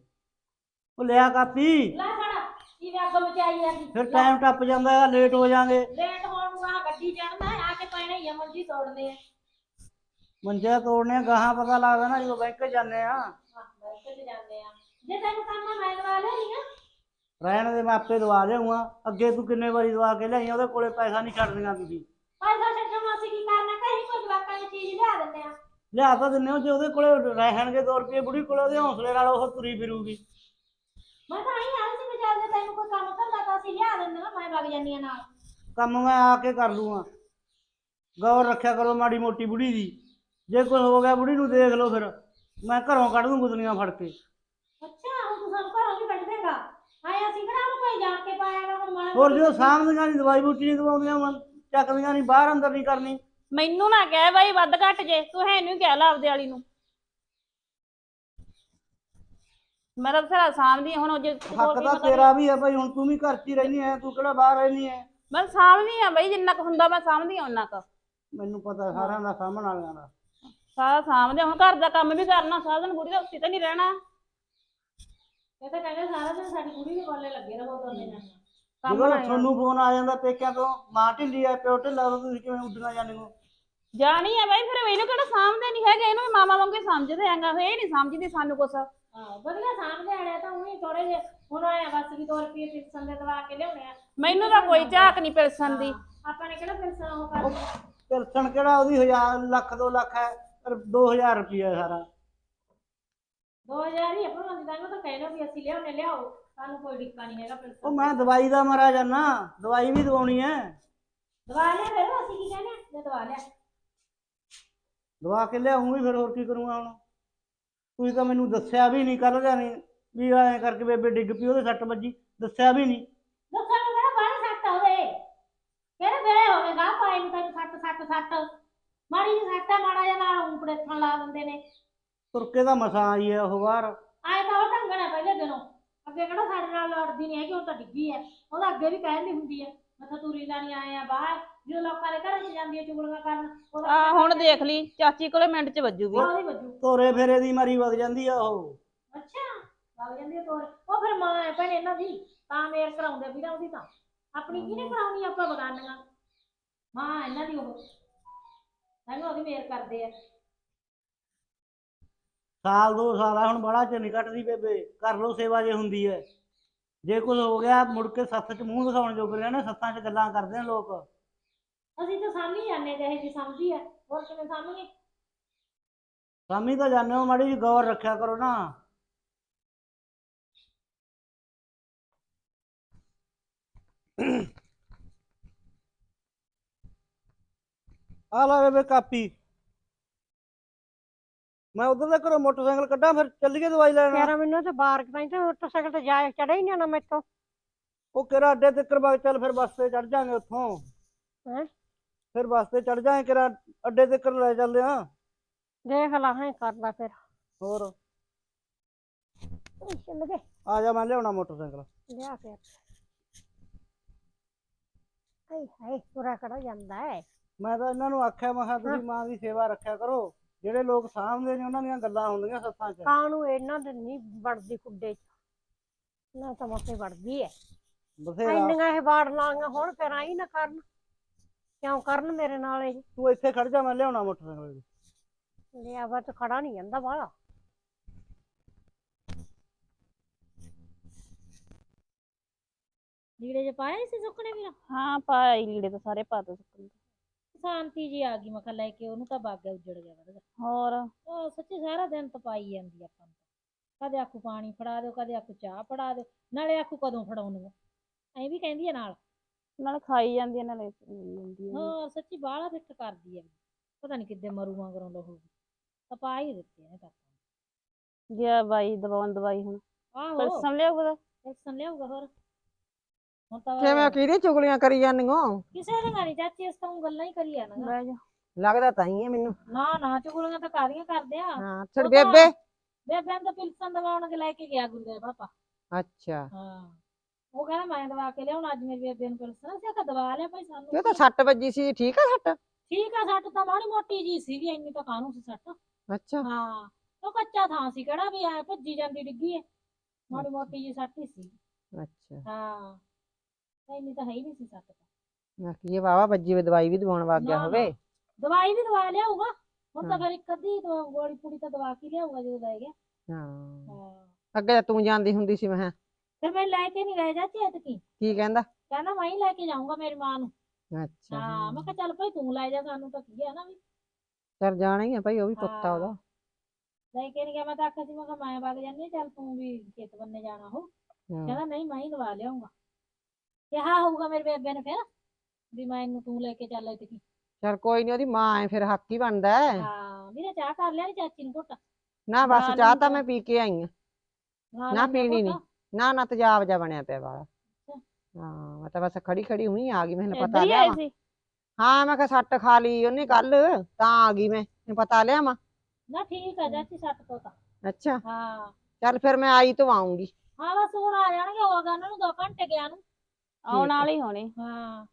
ਉਹ ਲਿਆ ਕਾਪੀ। ਲੈ ਫੜਾ ਕੀ ਵੇ ਅੱਗ ਮਚਾਈ ਜਾਂਦੀ ਫਿਰ ਟਾਈਮ ਟੱਪ ਜਾਂਦਾ ਹੈ ਲੇਟ ਹੋ ਜਾਾਂਗੇ। ਲੇਟ ਹੋਣ ਨੂੰ ਆ ਗੱਡੀ ਚੜਨਾ ਆ ਕੇ ਪੈਣਾ ਹੀ ਆ ਮੰਜੀ ਤੋੜਨੇ ਆ। ਮੰਜੇ ਤੋੜਨੇ ਗਾਹਾਂ ਪਤਾ ਲੱਗਦਾ ਨਾ ਜਦੋਂ ਬੈਂਕ ਜਾਂਦੇ ਆ। ਬੈਂਕ ਜਾਂਦੇ ਆ। ਜੇ ਤੈਨੂੰ ਕੰਮ ਆ, ਮੈਂ ਦਵਾ ਲੈਣੀ ਆ। ਰਹਿਣ ਦੇ ਮੈਂ ਆਪੇ ਦਵਾ ਲਿਆਉਂਗਾ ਅੱਗੇ ਤੂੰ ਕਿੰਨੇ ਵਾਰੀ ਦਵਾ ਕੇ ਲਿਆਈ ਉਹਦੇ ਕੋਲੇ ਪੈਸਾ ਨਹੀਂ ਛੱਡਦੀਆਂ ਤੁਸੀਂ। ਪੈਸਾ ਛੱਡਣ ਅਸੀਂ ਕੀ ਕਰਨਾ? ਕਹੀਂ ਕੋਈ ਜਵਾਕਾਂ ਦੀ ਚੀਜ਼ ਲਿਆ ਦਿੰਦੇ ਆ। ਲਿਆ ਤਾਂ ਦਿੰਦੇ ਹੋ ਜੇ ਉਹਦੇ ਕੋਲੇ ਰਹਿਣਗੇ 2 ਰੁਪਏ ਬੁੜੀ ਕੋਲੇ ਉਹਦੇ ਹੌਸਲੇ ਨਾਲ ਉਹ ਤੁਰੀ ਫਿਰੂਗੀ। ਮੈਂ ਤਾਂ ਆਈ ਆਈ ਸੀ ਵਿਚਾਰ ਤੈਨੂੰ ਕੋਈ ਕੰਮ ਕਰਦਾ ਤਾਂ ਅਸੀਂ ਲਿਆ ਦਿੰਦੇ ਆ ਮੈਂ ਵਗ ਜਾਂਦੀ ਆ ਨਾਲ। ਕੰਮ ਮੈਂ ਆ ਕੇ ਕਰ ਲੂੰਗਾ। ਗੌਰ ਰੱਖਿਆ ਕਰੋ ਮਾੜੀ ਮੋਟੀ ਬੁੜੀ ਦੀ। ਜੇ ਕੁਝ ਹੋ ਗਿਆ ਬੁੜੀ ਨੂੰ ਦੇਖ ਲਓ ਫਿਰ। ਮੈਂ ਘਰੋਂ ਕੱਢ ਦੂੰ ਗੁਦਲੀਆਂ ਫੜ ਕੇ। ਅੱਛਾ ਹੁਣ ਤੂੰ ਸਾਨੂੰ ਘਰੋਂ ਵੀ ਕੱਢ ਦੇਗਾ ਆਏ ਅਸੀਂ ਕਿਹੜਾ ਉਹਨੂੰ ਕੋਈ ਜਾਣ ਕੇ ਪਾਇਆਗਾ ਹੁਣ ਮਾੜਾ ਹੋਰ ਜਦੋਂ ਸਾਂਭਦੀਆਂ ਨਹੀਂ ਦਵਾਈ ਬੂਟੀ ਨਹੀਂ ਦਵਾਉਂਦੀਆਂ ਵਾ, ਚੱਕਦੀਆਂ ਨਹੀਂ ਬਾਹਰ ਅੰਦਰ ਨਹੀਂ ਕਰਨੀ। ਮੈਨੂੰ ਨਾ ਕਹਿ ਬਾਈ ਵੱਧ ਘੱਟ ਜੇ। ਤੂੰ ਹੈ ਨਹੀਂ ਕਹਿ ਲਾ ਆਪਦੇ ਵਾਲੀ ਨੂੰ। ਮੈਂ ਤਾਂ ਬਥੇਰਾ ਸਾਂਭਦੀ ਹਾਂ, ਹੁਣ ਉਹ ਜੇ ਤੂੰ ਹੱਕ ਹੋਰ ਕੀ ਤਾਂ ਪਤਾ ਤੇਰਾ ਵੀ ਹੈ ਭਾਈ ਹੁਣ ਤੂੰ ਵੀ ਘਰ 'ਚ ਹੀ ਰਹਿਣੀ ਹੈ ਤੂੰ ਕਿਹੜਾ ਬਾਹਰ ਰਹਿਣੀ ਹੈ ਮੈਂ ਸਾਂਭਦੀ ਆ ਬਈ ਜਿੰਨਾ ਕੁ ਹੁੰਦਾ ਮੈਂ ਸਾਂਭਦੀ ਆ ਉਹਨਾਂ ਕੁ। ਮੈਨੂੰ ਪਤਾ ਸਾਰਿਆਂ ਦਾ ਸਾਹਮਣ ਵਾਲਿਆਂ ਦਾ। ਸਾਰਾ ਸਾਂਭਦੇ ਹੁਣ ਘਰ ਦਾ ਕੰਮ ਵੀ ਕਰਨਾ ਸਾਰਾ ਦਿਨ ਬੁੜੀ ਦਾ ਉੱਤੇ ਤਾਂ ਨਹੀਂ ਰਹਿਣਾ। ਇਹ ਤਾਂ ਕਹਿੰਦੇ ਸਾਰਾ ਦਿਨ ਸਾਡੀ ਕੁੜੀ ਵੀ ਕੋਲੇ ਲੱਗੇ ਰਹੋ ਦੋਨੇ। ਜਣੇ ਕੰਮ ਜਦੋਂ ਨਾ ਤੁਹਾਨੂੰ ਫੋਨ ਆ ਜਾਂਦਾ ਪੇਕਿਆਂ ਤੋਂ ਮਾਂ ਢਿੱਲੀ ਆ ਪਿਓ ਢਿੱਲਾ ਤਾਂ ਤੁਸੀਂ ਕਿਵੇਂ ਉੱਡਣਾ ਜਾਂਦੇ ਹੋ? ਜਾਣੀ ਆ ਬਾਈ ਫਿਰ ਇਹਨੂੰ ਕਿਹੜਾ ਸਾਂਭਦੇ ਨਹੀਂ ਹੈਗੇ ਇਹਨੂੰ ਵੀ ਮਾਮਾ ਵਾਂਗੂ ਹੀ ਸਮਝਦੇ ਹੈਗਾ ਇਹ ਨਹੀਂ ਸਮਝਦੀ ਸਾਨੂੰ ਕੁਛ। ਹਾਂ ਵਧੀਆ ਸਾਹਮਣੇ ਆੜਿਆ ਤਾਂ ਉਹੀ ਥੋੜੇ ਜੇ ਹੁਣ ਆਇਆ ਬਸ ਵੀ 2 ਰੁਪਏ ਫਿਕਸਨ ਦੇ ਦਵਾ ਕੇ ਲਿਆਉਣੇ ਆ। ਮੈਨੂੰ ਤਾਂ ਕੋਈ ਝਾਕ ਨਹੀਂ ਪਿਲਸਣ ਦੀ। ਆਪਾਂ ਨੇ ਕਿਹੜਾ ਫਿਕਸਨ ਉਹ ਕਰ ਪਿਲਸਣ ਕਿਹੜਾ ਉਹਦੀ 1000 ਲੱਖ 2 ਲੱਖ ਹੈ। 2000 ਰੁਪਿਆ ਸਾਰਾ। 2000 ਹੀ ਆਪਣਾ ਦੀ ਤਾਂ ਤਾਂ ਕਹਿ ਲਓ ਵੀ ਅਸੀਂ ਲਿਆਉਣੇ ਲਿਆਓ। ਸਾਨੂੰ ਕੋਈ ਡਿੱਕਾ ਨਹੀਂ ਹੈਗਾ ਉਹ ਮੈਂ ਦਵਾਈ ਦਾ ਮਰਾ ਜਾਨਾ ਦਵਾਈ ਵੀ ਦਵਾਉਣੀ ਹੈ। ਦਵਾ ਲਿਆ ਫਿਰ ਅਸੀਂ ਕੀ ਕਹਿੰਦੇ ਆ ਜੇ ਦਵਾ ਲਿਆ। ਦਵਾ ਕੇ ਲਿਆਉਂਗੀ ਫਿਰ ਹੋਰ ਕੀ ਕਰੂੰਗਾ ਹੁਣ? ਤੁਸੀਂ ਤਾਂ ਮੈਨੂੰ ਦੱਸਿਆ ਵੀ ਨਹੀਂ ਕੱਲ ਜਾਨੀ ਵੀ ਐਂ ਕਰਕੇ ਬੇਬੇ ਡਿੱਗ ਪਈ ਉਹਦੇ ਸੱਟ ਵੱਜੀ ਦੱਸਿਆ ਵੀ ਨਹੀਂ। ਲੋਕਾਂ ਨੂੰ ਕਿਹੜਾ ਬਾਹਰ ਸੱਟ ਹੋਵੇ ਕਿਹੜੇ ਵੇਲੇ ਹੋਵੇਗਾ ਪਾਈ ਨੂੰ ਤੈਨੂੰ ਸੱਟ ਸੱਟ ਸੱਟ? ਮਾੜੀ ਜਿਹੀ ਸੱਟ ਆ, ਮਾੜਾ ਜਿਹਾ ਨਾਲ ਉਂਪੜੇ ਥਣ ਲਾ ਦਿੰਦੇ ਨੇ। ਤੁਰਕੇ ਦਾ ਮਸਾ ਆਈ ਹੈ ਉਹ ਬਾਹਰ। ਆਏ ਤਾਂ ਉਹ ਢੰਗਣ ਪਹਿਲੇ ਦਿਨੋਂ। ਅੱਗੇ ਕਿਹੜਾ ਸਾਡੇ ਨਾਲ ਲੜਦੀ ਨਹੀਂ ਹੈਗੀ ਉਹ ਤਾਂ ਡਿੱਗੀ ਹੈ ਉਹਦਾ ਅੱਗੇ ਵੀ ਕਹਿੰਦੀ ਹੁੰਦੀ ਹੈ ਮੈਂ ਤਾਂ ਤੁਰੀ ਦਾ ਨਹੀਂ ਆਏ ਆ ਬਾਹਰ। ਜਦੋਂ ਲੋਕਾਂ ਦੇ ਘਰਾਂ 'ਚ ਜਾਂਦੀ ਹੈ ਚੁਗਲੀਆਂ ਕਰਨ ਉਹਦਾ ਆ ਹੁਣ ਦੇਖ ਲਈ ਚਾਚੀ ਕੋਲੇ ਮਿੰਟ ਚ ਵੱਜੂਗੀ। ਉਹਦੀ ਵੱਜੂ। ਤੋਰੇ ਫੇਰੇ ਦੀ ਮਾਰੀ ਵਗ ਜਾਂਦੀ ਆ ਉਹ। ਅੱਛਾ ਲੱਗ ਜਾਂਦੀ ਹੈ ਤੋਰ। ਉਹ ਫਿਰ ਮਾਂ ਹੈ ਭੈਣ ਇਹਨਾਂ ਦੀ ਤਾਂ ਮੇਰ ਕਰਾਉਂਦੇ ਵੀਰਾਂ ਉਹਦੀ ਤਾਂ। ਆਪਣੀ ਕਿਹਨੇ ਕਰਾਉਣੀ ਆਪਾਂ ਬਗਾਨੀਆਂ? ਮਾਂ ਇਹਨਾਂ ਦੀ ਉਹ। ਤੈਨੂੰ ਉਹਦੀ ਮੇਰ ਕਰਦੇ ਆ। ਸਾਲ ਦੋ ਸਾਲ ਆ ਹੁਣ ਬੜਾ ਚ ਨਹੀਂ ਕੱਟਦੀ ਬੇਬੇ। ਕਰ ਲੋ ਸੇਵਾ ਜੇ ਹੁੰਦੀ ਹੈ ਜੇ ਕੁਝ ਹੋ ਗਿਆ ਮੁੜ ਕੇ ਸੱਥ ਚ ਮੂੰਹ ਦਿਖਾਉਣ ਜੋਗ ਰਹੇ ਨੇ ਸੱਥਾਂ ਚ ਗੱਲਾਂ ਕਰਦੇ ਨੇ ਲੋਕ। ਅਸੀਂ ਤਾਂ ਸਾਹਮਣੇ ਜਾਂਦੇ ਜਿਹੇ ਜੀ ਸਮਝੀ ਆ। ਹੋਰ ਕਿਵੇਂ ਸਾਹਮਣੇ ਸਾਮੀ ਤਾਂ ਜਾਣਦੇ ਹੋ ਮਾੜੀ ਜੀ ਗੌਰ ਰੱਖਿਆ ਕਰੋ ਨਾ। ਆ ਲੈ ਬੇਬੇ ਕਾਪੀ। ਮੈਂ ਉਧਰ ਦੇ ਘਰੋਂ ਮੋਟਰਸਾਈਕਲ ਕੱਢਾਂ ਫਿਰ ਚੱਲੀਏ ਦਵਾਈ ਲੈਣ। ਤੇਰਾ ਮੈਨੂੰ ਤੇ ਬਾਹਰ ਤਾਈ ਤੇ ਮੋਟਰਸਾਈਕਲ ਤੇ ਜਾ ਚੜਿਆ ਹੀ ਨਹੀਂ ਨਾ ਮੈਥੋਂ। ਉਹ ਕਿਹੜਾ ਅੱਡੇ ਤੇ ਕਰਵਾ ਚੱਲ ਫਿਰ ਬੱਸ ਤੇ ਚੜ ਜਾਾਂਗੇ ਉੱਥੋਂ। ਹੈਂ? ਫਿਰ ਬੱਸ ਤੇ ਚੜ ਜਾਾਂਗੇ ਕਿਹੜਾ ਅੱਡੇ ਤੇ ਕਰ ਲੈ ਚੱਲਦੇ ਆ। ਦੇਖ ਲਾ ਹਾਂ ਕਰਦਾ ਫਿਰ। ਹੋਰ? ਚੱਲ ਗਏ। ਆ ਜਾ ਮੈਂ ਲਿਆਉਣਾ ਮੋਟਰਸਾਈਕਲ। ਲਿਆ ਫਿਰ ਹਾਏ ਹਾਏ ਪੂਰਾ ਕੜਾ ਜਾਂਦਾ ਹੈ ਮੈਂ ਤਾਂ ਇਹਨਾਂ ਨੂੰ ਆਖਿਆ ਮੈਂ ਕਿਹਾ ਤੁਸੀਂ ਮਾਂ ਦੀ ਸੇਵਾ ਰੱਖਿਆ ਕਰੋ। ਜਿਹੜੇ ਲੋਕ ਸਾਂਭਦੇ ਨੇ ਉਹਨਾਂ ਦੀਆਂ ਗੱਲਾਂ ਹੁੰਦੀਆਂ ਸੱਥਾਂ 'ਚ। ਕਾਹਨੂੰ ਇਹਨਾਂ ਦੇ ਨਹੀਂ ਵੜਦੀ ਖੁੱਡੇ ਚ। ਨਾ ਤਾਂ ਮੱਥੇ ਵੜਦੀ ਹੈ ਬਥੇਰਾ। ਇੰਨੀਆਂ ਇਹ ਬਾੜ ਲਾਂਗਾ ਹੁਣ ਫਿਰ ਆਈ ਨਾ ਕਰਨ। ਕਿਉਂ ਕਰਨ ਮੇਰੇ ਨਾਲ ਇਹ? ਤੂੰ ਇੱਥੇ ਖੜ ਜਾ ਮੈਂ ਲਿਆਉਣਾ ਮੋਟਰਸਾਈਕਲ ਲਿਆ ਵਾ ਤਾਂ ਖੜਾ ਨਹੀਂ ਜਾਂਦਾ ਬਾਹਲਾ। ਲੀੜੇ ਜੇ ਪਾਏ ਸੀ ਸੁੱਕਣੇ ਵੀਰ ਹਾਂ ਪਾਈ ਲੀੜੇ ਤਾਂ ਸਾਰੇ ਪਾ ਦੋ ਸੁੱਕਣੇ। ਸ਼ਾਂਤੀ ਜੀ ਆ ਗਈ ਮੈਂ ਕਿਹਾ ਲੈ ਕੇ ਉਹਨੂੰ ਤਾਂ ਬਾਗਿਆ ਉੱਜੜ ਗਿਆ ਵਧਗਾ ਹੋਰ? ਉਹ ਸੱਚੀ ਸਾਰਾ ਦਿਨ ਤਪਾਈ ਜਾਂਦੀ ਆ ਆਪਾਂ ਨੂੰ ਕਦੇ ਆਖੂ ਪਾਣੀ ਫੜਾ ਦਿਓ ਕਦੇ ਆਖੂ ਚਾਹ ਫੜਾ ਦਿਓ ਨਾਲੇ ਆਖੂ ਕਦੋਂ ਫੜਾਉਣਗੇ ਐਂ ਵੀ ਕਹਿੰਦੀ ਆ ਨਾਲ। ਨਾਲ ਖਾਈ ਜਾਂਦੀ ਆ ਨਾਲੇ ਪੀ ਜਾਂਦੀ ਆ। ਹੋਰ ਸੱਚੀ ਬਾਹਲਾ ਫਿੱਟ ਕਰਦੀ ਆ। ਪਤਾ ਨਹੀਂ ਕਿੱਦੇ ਮਰੂ ਵਾਂਗਰੋਂ ਲਹੂਗੀ ਤਪਾ ਹੀ ਦਿੱਤੇ ਨੇ ਤਾਂ ਗਿਆ ਬਾਈ ਦਵਾਉਣ ਦਵਾਈ ਹੁਣ। ਆਹੋ। ਪਰਸਨ ਲਿਆਊਗਾ? ਐਕਸ਼ਨ ਲਿਆਊਗਾ ਹੋਰ। ਹੁਣ ਤਾਂ ਕਿਵੇਂ ਕਿਹਦੀ ਚੁਗਲੀਆਂ ਕਰੀ ਜਾਂਦੀਆਂ? ਕਿਸੇ ਨੇ ਨਹੀਂ ਚਾਚੀ ਇਸ ਤਾਂ ਊਂ ਗੱਲਾਂ ਹੀ ਕਰੀ ਜਾਣਾ ਬਹਿ ਜਾ। ਲੱਗਦਾ ਤਾਂ ਹੀ ਹੈ ਮੈਨੂੰ। ਨਾ ਨਾ ਚੁਗਲੀਆਂ ਤਾਂ ਕਾਰੀਆਂ ਕਰਦੇ ਆ। ਹਾਂ ਉਹ ਛੜ ਤਾਂ- ਬੇਬੇ। ਬੇਬੇ ਨੂੰ ਤਾਂ ਪਿਲਸਨ ਦਵਾਉਣ ਕੇ ਲੈ ਕੇ ਗਿਆ ਗੁੰਦੇ ਪਾਪਾ। ਅੱਛਾ। ਹਾਂ। ਉਹ ਕਹਿੰਦਾ ਮੈਂ ਦਵਾ ਕੇ ਲਿਆਉਣਾ ਅੱਜ ਮੇਰੀ ਬੇਬੇ ਨੂੰ ਪਿਲਸਨ ਅਸੀਂ ਆਖਿਆ ਦਵਾ ਲਿਆ ਭਾਈ ਸਾਨੂੰ ਉਹ ਤਾਂ ਸੱਟ ਵੱਜੀ ਸੀ ਠੀਕ ਆ ਸੱਟ? ਠੀਕ ਆ ਸੱਟ ਤਾਂ ਮਾੜੀ ਮੋਟੀ ਜੀ ਸੀਗੀ ਇੰਨੀ ਤਾਂ ਕਾਹਨੂੰ ਸੀ ਸੱਟ? ਅੱਛਾ। ਹਾਂ। ਉਹ ਕੱਚਾ ਥਾਂ ਸੀ ਕਿਹੜਾ ਵੀ ਐ ਭੱਜੀ ਜਾਂਦੀ ਡਿੱਗੀ ਐ ਮਾੜੀ ਮੋਟੀ ਜੀ ਸੱਟ ਹੀ ਸੀ। ਅੱਛਾ। ਹਾਂ। ਇੰਨੀ ਤਾਂ ਹੈ ਹੀ ਨਹੀਂ ਸੀ ਸੱਟ ਤਾਂ। ਮੈਂ ਕੀ ਵਾਵਾ ਵੱਜੀ ਹੋਈ ਦਵਾਈ ਵੀ ਦਵਾਉਣ ਵਗ ਗਿਆ ਨਾ, ਹੋਵੇ। ਦਵਾਈ ਵੀ ਦਵਾ ਲਿਆਊਗਾ। ਹੁਣ ਤਾਂ। ਫਿਰ ਇੱਕ ਅੱਧੀ ਦਵਾ- ਗੋਲੀ ਪੂੜੀ ਤਾਂ ਦਵਾ ਕੇ ਲਿਆਊਗਾ ਜਦੋਂ ਲੈ ਗਿਆ। ਹਾਂ। ਹਾਂ। ਅੱਗੇ ਤਾਂ ਤੂੰ ਜਾਂਦੀ ਹੁੰਦੀ ਸੀ ਮੈਂ ਕਿਹਾ, ਫਿਰ ਮੈਂ ਲੈ ਕੇ ਨਹੀਂ ਗਏ ਚਾਚੀ ਐਤਕੀ ਕੀ ਕਹਿੰਦਾ? ਕਹਿੰਦਾ ਮੈਂ ਹੀ ਲੈ ਕੇ ਜਾਊਂਗਾ ਮੇਰੀ ਮਾਂ ਨੂੰ। ਅੱਛਾ। ਹਾਂ ਮੈਂ ਕਿਹਾ ਚੱਲ ਭਾਈ ਤੂੰ ਲੈ ਜਾ ਸਾਨੂੰ ਤਾਂ ਕੀ ਹੈ ਨਾ ਵੀ। ਚੱਲ ਜਾਣਾ ਹੀ ਆ ਭਾਈ ਉਹ ਵੀ ਪੁੱਤ ਆ ਉਹਦਾ। ਲੈ ਕੇ ਨਹੀਂ ਗਿਆ ਮੈਂ ਤਾਂ ਆਖਿਆ ਸੀ ਮੈਂ ਕਿਹਾ ਮੈਂ ਵਗ ਜਾਂਦੀ ਹਾਂ, ਚੱਲ ਤੂੰ ਵੀ ਖੇਤ ਬੰਨੇ ਜਾਣਾ ਹੋ ਹਾਂ। ਕਹਿੰਦਾ ਨਹੀਂ ਮੈਂ ਹੀ ਦਵਾ ਲਿਆਉਂਗਾ ਕਿਹਾ ਹੋਊਗਾ ਮੇਰੇ ਬੇਬੇ ਨੇ ਫਿਰ ਵੀ ਮੈਂ ਇਹਨੂੰ ਤੂੰ ਲੈ ਕੇ ਚੱਲ ਇਤਕੀ ਚੱਲ ਕੋਈ ਨਹੀਂ ਉਹਦੀ ਮਾਂ ਐ ਫਿਰ ਹੱਕ ਹੀ ਬਣਦਾ ਹੈ। ਹਾਂ ਵੀਰੇ ਚਾਹ ਕਰ ਲਿਆ ਨੀ ਚਾਚੀ ਨੂੰ ਘੁੱਟ। ਨਾ ਬਸ ਚਾਹ ਤਾਂ ਮੈਂ ਪੀ ਕੇ ਆਈ ਆ। ਨਾ ਪੀਣੀ। ਨੀ। ਨਾ ਨਾ ਤੇਜ਼ਾਬ ਜਾ ਬਣਿਆ ਪਿਆ ਵਾਲਾ। ਹਾਂ ਮੈਂ ਤਾਂ ਬਸ ਖੜੀ ਖੜੀ ਹੁਣੀ ਆ ਗਈ ਮੈਨੂੰ ਪਤਾ ਲਿਆ ਸੀ? ਹਾਂ ਮੈਂ ਕਿਹਾ ਸੱਟ ਖਾ ਲਈ ਉਹਨੇ ਕੱਲ ਤਾਂ ਆ ਗਈ ਮੈਂ ਮੈਨੂੰ ਪਤਾ ਲਿਆ ਨਾ ਠੀਕ ਆ ਚਾਚੀ ਸੱਟ ਤੋਂ ਤਾਂ ਅੱਛਾ। ਹਾਂ। ਚੱਲ ਫਿਰ ਮੈਂ ਆਈ ਤੋਂ ਆਉਂਗੀ। ਹਾਂ ਬਸ ਹੁਣ ਆ ਜਾਣਗੇ ਹੋ ਗਏ ਉਹਨਾਂ ਨੂੰ 2 ਘੰਟੇ ਗਿਆ ਨੂੰ। ਆਉਣ ਵਾਲੀ ਹੋਣੀ। ਹਾਂ।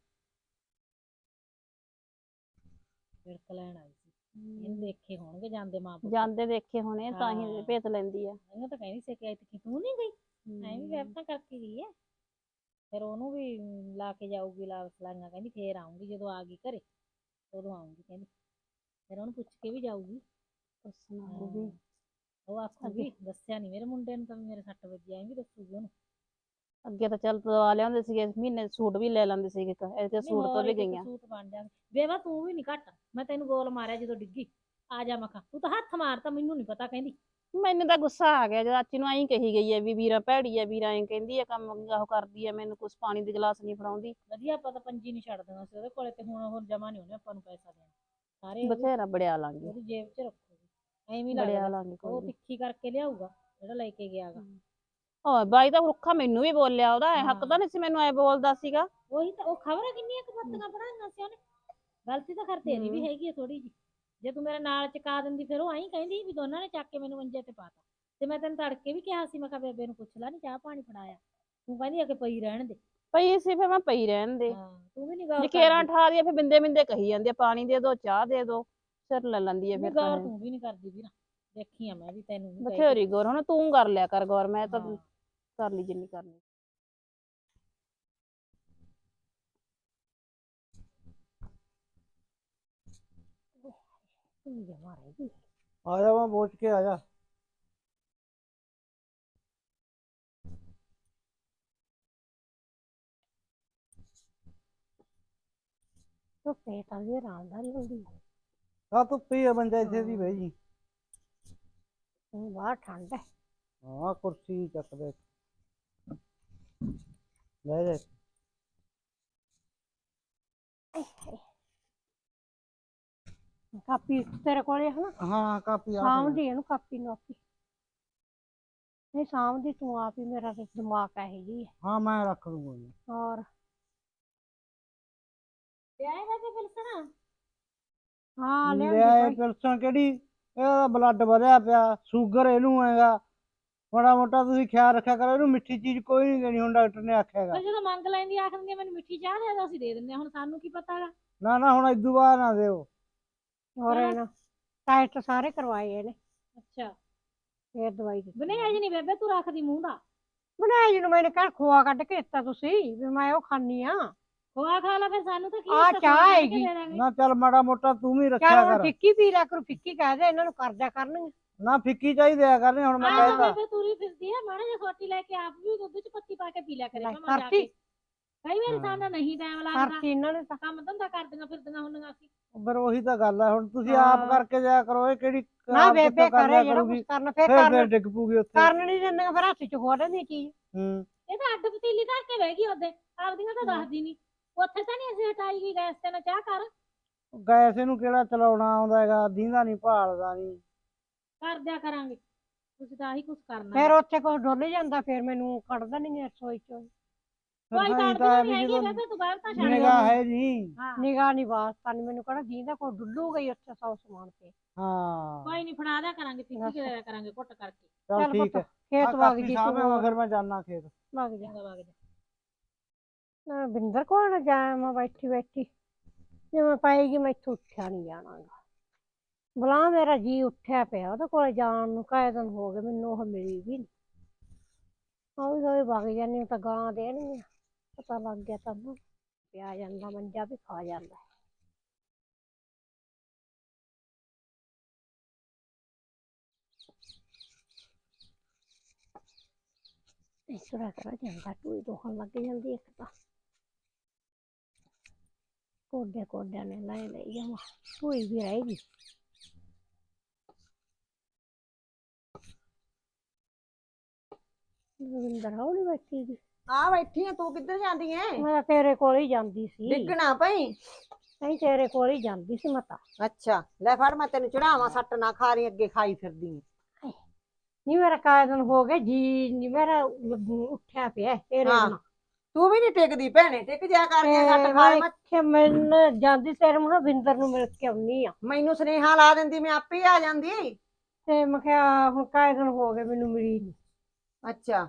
ਵਿਰਕ ਲੈਣ ਆਈ ਸੀ। ਇਹਨੂੰ ਦੇਖੇ ਹੋਣਗੇ ਜਾਂਦੇ ਮਾਂ ਪੁੱਤ। ਜਾਂਦੇ ਦੇਖੇ ਹੋਣੇ ਤਾਂ ਹੀ ਹਾਂ। ਭੇਤ ਲੈਂਦੀ ਆ। ਇਹ ਤਾਂ ਕਹਿੰਦੀ ਸੀ ਕਿ ਐਤਕੀ ਤੂੰ ਨਹੀਂ ਗਈ। ਐਂ ਵੀ ਵੈਬ ਤਾਂ ਕਰਕੇ ਗਈ ਹੈ ਫਿਰ ਉਹਨੂੰ ਵੀ ਲਾ ਕੇ ਜਾਊਗੀ ਲਾ ਸਲਾਈਆਂ। ਕਹਿੰਦੀ ਫੇਰ ਆਉਂਗੀ ਜਦੋਂ ਆ ਗਈ ਘਰੇ। ਉਦੋਂ ਆਉਂਗੀ ਕਹਿੰਦੀ। ਫਿਰ ਉਹਨੂੰ ਪੁੱਛ ਕੇ ਵੀ ਜਾਊਗੀ। ਹਾਂ। ਉਹ ਆਖੂਗੀ ਦੱਸਿਆ ਨਹੀਂ ਮੇਰੇ ਮੁੰਡੇ ਨੂੰ ਤਾਂ ਵੀ ਮੇਰੇ ਸੱਟ ਵੱਜੀ ਐਂ ਵੀ ਦੱਸੂਗੀ ਉਹਨੂੰ। ਅੱਗੇ ਤਾਂ ਚੱਲ ਦਵਾ ਲਿਆਉਂਦੇ ਸੀਗੇ ਮਹੀਨੇ ਸੂਟ ਵੀ ਲੈ ਲੈਂਦੇ ਸੀਗੇ ਇਹ ਤੇ ਨਹੀਂ ਸੂਟ ਤੋਂ ਵੀ ਗਈਆਂ। ਸੂਟ ਬਣ ਤੂੰ ਵੀ ਨਹੀਂ ਘੱਟ ਮੈਂ ਤੈਨੂੰ ਗੋਲ ਮਾਰਿਆ ਜਦੋਂ ਡਿੱਗੀ ਆ ਜਾ ਮਖਾ ਤੂੰ ਤਾਂ ਹੱਥ ਮਾਰਤਾ ਮੈਨੂੰ ਨਹੀਂ ਪਤਾ ਕਹਿੰਦੀ। ਮੈਨੂੰ ਤਾਂ ਗੁੱਸਾ ਆ ਗਿਆ ਜਦ ਚਾਚੀ ਨੂੰ ਐਂ ਕਹੀ ਗਈ ਹੈ ਵੀ ਵੀਰਾ ਭੈੜੀ ਹੈ ਵੀਰਾ ਐਂ ਕਹਿੰਦੀ ਹੈ ਕੰਮ ਉਹ ਕਰਦੀ ਹੈ ਮੈਨੂੰ ਕੁਛ ਪਾਣੀ ਦੇ ਗਲਾਸ ਨਹੀਂ ਫੜਾਉਂਦੀ। ਵਧੀਆ ਆਪਾਂ ਤਾਂ ਪੰਜੀ ਨਹੀਂ ਛੱਡ ਦੇਣਾ ਸੀ ਉਹਦੇ ਕੋਲੇ ਤੇ ਹੁਣ ਹੋਰ ਜਮਾ ਨਹੀਂ ਹੋਣੇ ਆਪਾਂ ਨੂੰ ਪੈਸਾ ਦੇਣਾ। ਸਾਰੇ ਬਥੇਰਾ ਬੜਿਆ ਲਾਂਗੇ। ਉਹਦੀ ਜੇਬ 'ਚ ਰੱਖੂਗੀ ਐਵੇਂ ਬੜਿਆ ਲੱਗਦਾ ਲਾਂਗੇ ਉਹ ਨੀ। ਤਿੱਖੀ ਕਰਕੇ ਲਿਆਊਗਾ ਜਿਹੜਾ ਲੈ ਕੇ ਗਿਆਗਾ ਓ ਬਾਈ ਤਾਂ ਰੁੱਖਾ ਮੈਨੂੰ ਵੀ ਬੋਲਿਆ ਉਹਦਾ ਐਂ ਹੱਕ। ਤਾਂ ਨਹੀਂ ਸੀ ਮੈਨੂੰ ਐ ਬੋਲਦਾ ਸੀਗਾ ਉਹੀ ਤਾਂ ਉਹ ਖਬਰ ਕਿੰਨੀਆਂ ਕੁ ਬੱਤੀਆਂ ਪੜਾਈਆਂ ਸੀ ਉਹਨੇ ਗਲਤੀ ਤਾਂ ਖਰ ਤੇਰੀ ਵੀ। ਹੈਗੀ ਹੈ ਥੋੜੀ ਜੀ ਜੇ ਤੂੰ ਮੇਰੇ ਨਾਲ ਚਕਾ ਦਿੰਦੀ ਫਿਰ ਉਹ ਐਂ ਕਹਿੰਦੀ ਵੀ ਦੋਨਾਂ ਨੇ ਚੱਕ ਕੇ ਮੈਨੂੰ ਮੰਜੇ ਤੇ ਪਾਤਾ ਤੇ ਮੈਂ ਤੈਨੂੰ ਤੜਕੇ ਵੀ ਕਿਹਾ ਸੀ ਮੈਂ ਕਿਹਾ ਬੇਬੇ ਨੂੰ ਪੁੱਛ ਲੈ ਨਹੀਂ ਚਾਹ ਪਾਣੀ ਫੜਾਇਆ ਤੂੰ ਕਹਿੰਦੀ ਆ ਕਿ ਪਈ ਰਹਿਣ ਦੇ ਪਈ ਸੀ ਫਿਰ ਮੈਂ ਪਈ ਰਹਿਣ ਦੇ ਹਾਂ ਤੂੰ ਵੀ ਨਹੀਂ ਗੌਰ ਜੇ ਕੇਰਾਂ ਕਰਦੀ। ਠਾ ਦੀ ਫਿਰ ਬਿੰਦੇ ਬਿੰਦੇ ਕਹੀ ਜਾਂਦੀ ਆ ਪਾਣੀ ਦੇ ਦੋ ਚਾਹ ਦੇ ਦੋ ਸਿਰ ਲੈ ਲੈਂਦੀ ਆ ਫਿਰ ਤਾਂ ਗੌਰ। ਤੂੰ ਵੀ ਨਹੀਂ ਕਰਦੀ ਵੀਰਾ ਦੇਖੀ ਆ ਮੈਂ ਵੀ ਤੈਨੂੰ ਵੀ ਬਥੇਰੀ ਗੌਰ ਹੁਣ ਤੂੰ ਕਰ ਲਿਆ ਕਰ ਗੌਰ ਮੈਂ ਤਾਂ ਹਾਂ। ਕਰ ਲਈ ਜਿੰਨੀ ਕਰਨੀ ਆ ਜਾ ਮੈਂ ਬੋਚ ਕੇ ਆ ਜਾ ਧੁੱਪੇ ਤਾਂ ਵੀ ਆਰਾਮਦਾਰੀ ਹੁੰਦੀ ਆ ਤੂੰ ਪੀ ਆ ਬੰਦਾ ਇੱਥੇ ਦੀ ਬਹਿ ਜੀ। ਹੁਣ ਬਾਹਰ ਠੰਡ ਹੈ। ਹਾਂ ਕੁਰਸੀ ਚੱਕ ਦੇ ਬਹਿ ਜਾ ਕਾਪੀ ਤੇਰੇ ਕੋਲੇ ਹੈ ਨਾ ਹਾਂ ਕਾਪੀ ਆ ਸਾਂਭਦੀ ਇਹਨੂੰ ਕਾਪੀ ਨੂੰ ਆਪੀ ਨਹੀਂ ਸਾਂਭਦੀ ਤੂੰ ਆਪ ਹੀ ਮੇਰਾ ਤੇ ਦਿਮਾਗ ਹੈ ਜੀ ਹਾਂ ਮੈਂ ਰੱਖ ਲੂੰਗਾ ਜੀ। ਔਰ ਤੇ ਆਏ ਬੇਬੇ ਬਿਲਸਣਾ ਹਾਂ ਲੈ ਲੈ ਪਿਲਸਣ ਕਿਹੜੀ ਇਹਦਾ ਬਲੱਡ ਵਧਿਆ ਪਿਆ ਸ਼ੂਗਰ ਇਹਨੂੰ ਹੈਗਾ ਬੜਾ ਮੋਟਾ ਤੁਸੀਂ ਖਿਆਲ ਰੱਖਿਆ ਕਰੋ ਇਹਨੂੰ ਮਿੱਠੀ ਚੀਜ਼ ਕੋਈ ਨਹੀਂ ਦੇਣੀ ਹੁਣ ਡਾਕਟਰ ਨੇ ਆਖਿਆਗਾ ਫਿਰ ਜਦੋਂ ਮੰਗ ਲੈਂਦੀ ਆਖ ਦਿੰਦੀ ਆ, ਮੈਨੂੰ ਮਿੱਠੀ ਚਾਹ ਦੇ ਦੋ ਅਸੀਂ ਦੇ ਦਿੰਦੇ ਹਾਂ ਹੁਣ ਸਾਨੂੰ ਕੀ ਪਤਾ ਗਾ ਨਾ ਨਾ ਹੁਣ ਇਦੋਂ ਬਾਅਦ ਨਾ ਦਿਓ। ਔਰ ਇਹਨਾਂ ਟੈਸਟ ਸਾਰੇ ਕਰਵਾਏ ਇਹਨੇ। ਅੱਛਾ। ਫੇਰ ਦਵਾਈ ਦਿੱਤੀ। ਬਨੇ ਅਜ ਨਹੀਂ ਬੇਬੇ ਤੂੰ ਰੱਖਦੀ ਮੂੰਹ ਦਾ। ਬਣਾਇਆ ਜੀ ਨੂੰ ਮੈंने ਕਿਹਾ ਖੋਆ ਕੱਢ ਕੇ ਦਿੱਤਾ ਤੁਸੀਂ ਵੀ ਮੈਂ ਉਹ ਖਾਣੀ ਆ ਖੋਆ ਖਾ ਲਾ ਫਿਰ ਸਾਨੂੰ ਤਾਂ ਕੀ ਆਹ ਚਾਹ ਖਵਾ ਕੇ ਹੈਗੀ। ਦੇ ਦਾਂਗੇ। ਨਾ ਚੱਲ ਮਾੜਾ ਮੋਟਾ ਤੂੰ ਵੀ ਚੱਲ ਰੱਖਿਆ ਹੁਣ ਕਰ। ਫਿੱਕੀ ਪੀ ਲਿਆ ਕਰੋ ਫਿੱਕੀ ਕਹਿ ਦੇ ਇਹਨਾਂ ਨੂੰ ਕਰਜ਼ਾ ਕਰਨਗੇ ਨਾ ਫਿੱਕੀ ਚਾਹੀਦੇ ਆ ਕਰਨੇ ਹੁਣ ਮੈਂ ਆਹ ਕਹਿਤਾ। ਬੇਬੇ ਤੁਰੀ ਫਿਰਦੀ ਆ ਮਾੜਾ ਜਿਹਾ ਸੋਟੀ ਲੈ ਕੇ ਆਪ ਵੀ ਦੁੱਧ ਚ ਪੱਤੀ ਪਾ ਕੇ ਪੀ ਲਿਆ ਕਰੇ ਲੈ, ਭਾਵੇਂ ਜਾ ਕਰਤੀ। ਕੇ। ਕਈ ਵਾਰੀ ਹਾਂ। ਸਾਡਾ ਨਹੀਂ ਟਾਈਮ ਲੱਗਦਾ। ਕਰਤੀ ਇਹਨਾਂ ਨੇ ਤਾਂ। ਕੰਮ ਧੰਦਾ ਕਰਦੀਆਂ ਫਿਰਦੀਆਂ ਹੁੰਦੀਆਂ ਅਸੀਂ ਪਰ ਉਹੀ ਤਾਂ ਗੱਲ ਹੈ ਹੁਣ ਤੁਸੀਂ ਆਪ ਹਾਂ। ਕਰਕੇ ਜਾਇਆ ਕਰੋ ਇਹ ਕਿਹੜੀ ਨਾ ਆਪ ਬੇਬੇ ਕਿੱਥੋਂ ਕਰ ਲਿਆ ਕਰੇ ਜਿਹੜਾ ਕਰੂਗੀ। ਕੁਝ ਕਰਨਾ ਫਿਰ ਫਿਰ ਫਿਰ ਕਰਨ ਡਿੱਗ ਪੂਗੀ ਉੱਥੇ। ਕਰਨ ਨਹੀਂ ਦਿੰਦੀਆਂ ਫਿਰ ਹੱਥ ਚ ਖੋਲ ਲੈਂਦੀ ਚੀਜ਼ ਹੂੰ। ਇਹ ਤਾਂ ਅੱਡ ਪਤੀਲੀ ਧਰ ਕੇ ਬਹਿ ਗਈ ਉਹਦੇ ਆਪਦੀਆਂ ਤਾਂ ਦੱਸਦੀ ਨਹੀਂ। ਉੱਥੇ ਤਾਂ ਨਹੀਂ ਅਸੀਂ ਹਟਾਈ ਗਈ ਗੈਸ ਤੇ ਨਾ ਚਾਹ ਕਰ। ਗੈਸ ਇਹਨੂੰ ਕਿਹੜਾ ਚਲਾਉਣਾ ਆਉਂਦਾ ਹੈਗਾ ਦੀਂਦਾ ਨਹੀਂ ਭਾਲਦਾ ਨਹੀਂ। ਕਰ ਦਿਆ ਕਰਾਂਗੇ। ਤੁਸੀਂ ਤਾਂ ਆਹੀ ਕੁਝ ਕਰਨਾ ਫਿਰ ਉੱਥੇ ਕੋਈ ਡੁੱਲ ਜਾਂਦਾ ਫਿਰ ਮੈਨੂੰ ਕੱਢ ਦੇਣਗੇ ਰਸੋਈ ਚੋਂ। ਕੋਈ ਤਾਂ ਕਰਦੀ ਹੈ ਨਹੀਂ ਹੈਗੀ ਜਦੋਂ ਬੇਬੇ ਤੂੰ ਬਾਹਰ ਤਾਂ ਛੱਡ ਨਿਗਾਹ ਹੈ ਨਹੀਂ ਨਿਗਾਹ ਨਹੀਂ ਵਾਸਤਾ ਨੀ ਮੈਨੂੰ ਕਿਹੜਾ ਦੀਂਦਾ ਕੋਈ ਡੁੱਲੂਗਾ ਹੀ ਉੱਥੇ ਸੌ ਸਮਾਨ ਤੇ। ਹਾਂ। ਕੋਈ ਨਹੀਂ ਫੜਾ ਦਿਆ ਕਰਾਂਗੇ ਬਸ। ਕਰਿਆ ਕਰਾਂਗੇ ਘੁੱਟ ਕਰਕੇ। ਚੱਲ ਠੀਕ ਹੈ। ਖੇਤ ਵਗ ਜੀ ਤੂੰ। ਫਿਰ ਮੈਂ ਜਾਣਾ ਖੇਤ। ਵਗ ਜਾ। ਵਗ ਜਾ। ਨਾ ਬਿੰਦਰ ਕੋਲ ਨਾ ਜਾਇਆ ਮੈਂ ਬੈਠੀ ਬੈਠੀ ਜੇ ਮੈਂ ਪਾਏਗੀ ਮੈਂ ਇੱਥੋਂ ਉੱਠਿਆ ਨਹੀਂ ਜਾਣਾਗਾ। ਬਲਾ ਮੇਰਾ ਜੀ ਉੱਠਿਆ ਪਿਆ, ਉਹਦੇ ਕੋਲ ਜਾਣ ਨੂੰ ਕਾਇ ਦਿਨ ਹੋ ਗਏ, ਮੈਨੂੰ ਉਹ ਮਿਲੀ ਵੀ ਨਹੀਂ ਹੌਲੀ ਹੌਲੀ ਵਗ ਜਾਂਦੀ ਹਾਂ ਤਾਂ ਗਾਂ ਦੇਣਗੀਆਂ, ਪਤਾ ਲੱਗ ਗਿਆ ਤਾਂ ਪਿਆ ਜਾਂਦਾ, ਮੰਜਾ ਵੀ ਖਾ ਜਾਂਦਾ। ਇਸ ਤਰ੍ਹਾਂ ਕਰਾ ਜਾਂਦਾ ਟੂਈ ਦੋਹਣ ਲੱਗ ਜਾਂਦੀ ਇੱਕ ਤਾਂ। ਕੋਡੇ ਕੋਡਿਆਂ ਨੇ ਲੈ ਲਈ ਜਾਵਾਂ ਟੂਈ ਵੀ ਆਏਗੀ। ਰਵਿੰਦਰ ਹੌਲੀ ਬੈਠੀ ਆ ਬੈਠੀ ਆ ਤੂੰ ਕਿੱਧਰ ਜਾਂਦੀ ਐ? ਮੈਂ ਤੇਰੇ ਕੋਲ ਹੀ ਜਾਂਦੀ ਸੀ। ਡਿੱਗਣਾ ਪਈ? ਨਹੀਂ ਤੇਰੇ ਕੋਲ ਹੀ ਜਾਂਦੀ ਸੀ ਮਤਾ ਅੱਛਾ ਲੈ ਫੜ ਮੈਂ ਤੈਨੂੰ ਚੜਾਵਾਂ ਸੱਟ ਨਾ ਖਾ ਰਹੀ ਅੱਗੇ ਖਾਈ ਫਿਰਦੀ। ਨਹੀਂ ਮੇਰਾ ਕਾਇ ਦਿਨ ਹੋ ਗਏ ਜੀ ਨਹੀਂ ਮੇਰਾ ਉੱਠਿਆ ਪਿਆ ਤੇਰੇ। ਨਾਲ ਤੂੰ ਵੀ ਨਹੀਂ ਟਿਕਦੀ ਭੈਣੇ ਟਿਕ ਜਾ ਕਰਦੀਆਂ ਸੱਟ ਖਾ ਲਈ। ਮੈਂ- ਜਾਂਦੀ ਤੇਰੇ ਮੂਹਰੋਂ ਬਿੰਦਰ ਨੂੰ ਮਿਲ ਕੇ ਆਉਣੀ ਆ। ਮੈਨੂੰ ਸੁਨੇਹਾ ਲਾ ਦਿੰਦੀ ਮੈਂ ਆਪੇ ਆ ਜਾਂਦੀ। ਤੇ ਮੈਂ ਕਿਹਾ ਹੁਣ ਕਾਇ ਦਿਨ ਹੋ ਗਏ ਮੈਨੂੰ ਮਿਲੀ ਨਹੀਂ ਅੱਛਾ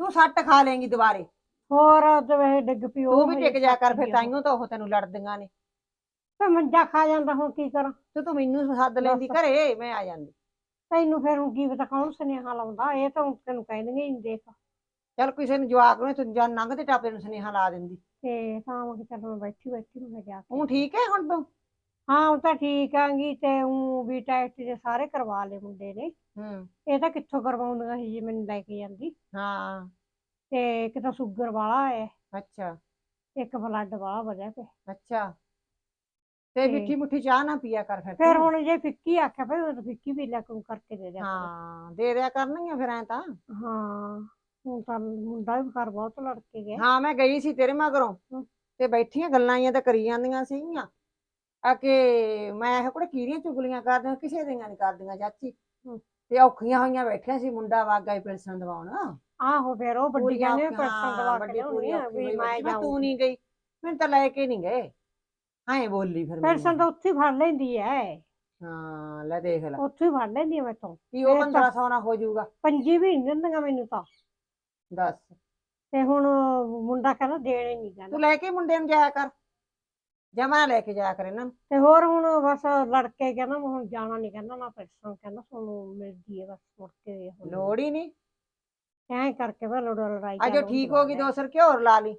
ਤੂੰ ਸੱਟ ਖਾ ਲੇਂਗੀ ਦੁਬਾਰੇ। ਹੋਰ ਤੇ ਵੇ ਡਿੱਗ ਪਈ ਉਹ ਤੂੰ ਵੀ ਮੇਰੀ ਟਿਕ ਜਾ ਕਰ ਫਿਰ ਤਾਈਓ ਤਾਂ ਉਹ ਤੈਨੂੰ ਲੜਦੀਆਂ ਨੇ। ਤੇ ਮੰਜਾ ਖਾ ਜਾਂਦਾ ਹੁਣ ਕੀ ਕਰਾਂ? ਤੇ ਤੂੰ ਮੈਨੂੰ ਸੱਦ ਲੈਂਦੀ। ਘਰੇ ਮੈਂ ਆ ਜਾਂਦੀ। ਤੈਨੂੰ ਫਿਰ ਹੁਣ ਕੀ ਪਤਾ ਕੌਣ ਸੁਨੇਹਾ ਲਾਉਂਦਾ ਇਹ ਤਾਂ ਹੁਣ ਤੈਨੂੰ ਕਹਿੰਦੇ ਨਹੀਂ ਦੇਖ। ਚੱਲ ਕਿਸੇ ਨੂੰ ਜਵਾਕ ਨੂੰ ਤੂੰ ਜਾਂ ਲੰਘਦੇ ਟਾਪੇ ਨੂੰ ਸੁਨੇਹਾ ਲਾ ਦਿੰਦੀ। ਤੇ ਤਾਂ ਮੈਂ ਕਿਹਾ ਚੱਲ ਮੈਂ ਬੈਠੀ ਬੈਠੀ ਨੂੰ ਜਾ ਕੇ ਉਹ ਠੀਕ ਹੈ ਹੁਣ ਤੂੰ? ਹਾਂ ਉਹ ਤਾਂ ਠੀਕ ਆਂਗੀ ਤੇ ਉਹ ਵੀ ਟੈਸਟ ਦੇ ਸਾਰੇ ਕਰਵਾ ਲਏ ਮੁੰਡੇ ਨੇ। ਹੂੰ। ਇਹ ਤਾਂ ਕਿੱਥੋਂ ਕਰਵਾਉਂਦੀਆਂ ਸੀ ਜੀ ਮੈਨੂੰ ਲੈ ਕੇ ਜਾਂਦੀ। ਹਾਂ। ਤੇ ਇੱਕ ਤਾਂ ਸ਼ੂਗਰ ਵਾਲਾ ਹੈ ਅੱਛਾ। ਇੱਕ ਬਲੱਡ ਵਾਲਾ ਵਧਿਆ ਪਿਆ। ਅੱਛਾ। ਤੇ ਤੇ- ਮਿੱਠੀ ਮੁੱਠੀ ਚਾਹ ਨਾ ਪੀਆ ਕਰ ਫਿਰ ਫਿਰ ਤੂੰ। ਹੁਣ ਜੇ ਫਿੱਕੀ ਆਖਿਆ ਭਈ ਉਹ ਫਿੱਕੀ ਵੀ ਲੈ ਕੇ ਕਰਕੇ ਦੇ ਕਰੋ। ਹਾਂ ਦੇ ਦਿਆ ਕਰਨਗੀਆਂ ਫਿਰ ਐ ਤਾਂ। ਹਾਂ ਹੁਣ ਤਾਂ ਮੁੰਡਾ ਵੀ ਘਰ ਬਹੁਤ ਲੜ ਕੇ ਗਿਆ। ਹਾਂ ਮੈਂ ਗਈ ਸੀ ਤੇਰੇ ਮਗਰੋਂ। ਹਮ। ਤੇ ਬੈਠੀਆਂ ਗੱਲਾਂ ਹੀ ਤਾਂ ਕਰੀ ਜਾਂਦੀਆਂ ਸੀਗੀਆਂ। ਆ ਕਿ ਮੈਂ ਇਹ ਕੋੜੇ ਕੀੜੀਆਂ ਚੁਗਲੀਆਂ ਕਰਦੀਆਂ ਕਿਸੇ ਦੀਆਂ ਨਹੀਂ ਕਰਦੀਆਂ ਚਾਚੀ। ਤੇ ਔਖੀਆਂ ਹੋਈਆਂ ਬੈਠੀਆਂ ਸੀ ਮੁੰਡਾ ਵਾਗਾ ਹੀ ਪਿਲਸਣ ਦਵਾਉਣ ਆਹੋ ਫਿਰ ਉਹ ਵੱਡੀਆਂ ਨੇ ਪਰਸਨ ਦਵਾ ਕੇ ਪੂਰੀ ਲਿਆਉਣੀ ਆ ਔਖੀ ਵੀ ਮੈਂ। ਮੈਂ ਤੂੰ ਨਹੀਂ ਗਈ ਮੈਨੂੰ ਤਾਂ ਲੈ ਕੇ ਨਹੀਂ ਗਏ। ਐਂ ਬੋਲੀ ਫਿਰ। ਤਾਂ ਉੱਥੇ ਫੜ ਲੈਂਦੀ ਐ। ਹਾਂ ਲੈ ਦੇਖ ਲੈ। ਉੱਥੇ ਫੜ ਲੈਂਦੀ ਐ ਮੈਥੋਂ। ਕੀ ਉਹ ਫਿਰ ਤਾਂ- 1500 ਨਾ ਹੋ ਜਾਊਗਾ। ਪੰਜੀ ਵੀ ਨਹੀਂ ਦਿੰਦੀਆਂ ਮੈਨੂੰ ਤਾਂ। ਦੱਸ। ਤੇ ਹੁਣ ਮੁੰਡਾ ਕਹਿੰਦਾ ਦੇਣੇ ਨਹੀਂ ਕਹਿੰਦਾ ਤੂੰ ਲੈ ਕੇ ਮੁੰਡੇ ਨੂੰ ਜਾਇਆ ਕਰ। ਜਮਾ ਲੈ ਕੇ ਜਾਇਆ ਕਰ ਇਹਨਾਂ ਨੂੰ। ਤੇ ਹੋਰ ਹੁਣ ਬਸ ਲੜਕੇ ਕਹਿੰਦਾ ਮੈਂ ਹੁਣ ਜਾਣਾ ਨਹੀਂ ਕਹਿੰਦਾ ਨਾ ਪਰਸਨ ਕਹਿੰਦਾ ਤੁਹਾਨੂੰ ਮਿਲਦੀ ਹੈ ਬਸ ਮੁੜ ਕੇ ਹੁਣ ਲੋੜ ਹੀ ਨਹੀਂ ਐਂ ਕਰਕੇ ਫਿਰ ਲੜ ਲੜਾਈ ਅਜੋ ਠੀਕ ਹੋ ਗਈ ਦੋ ਸਰ ਘਿਓ ਲਾ ਲਈ।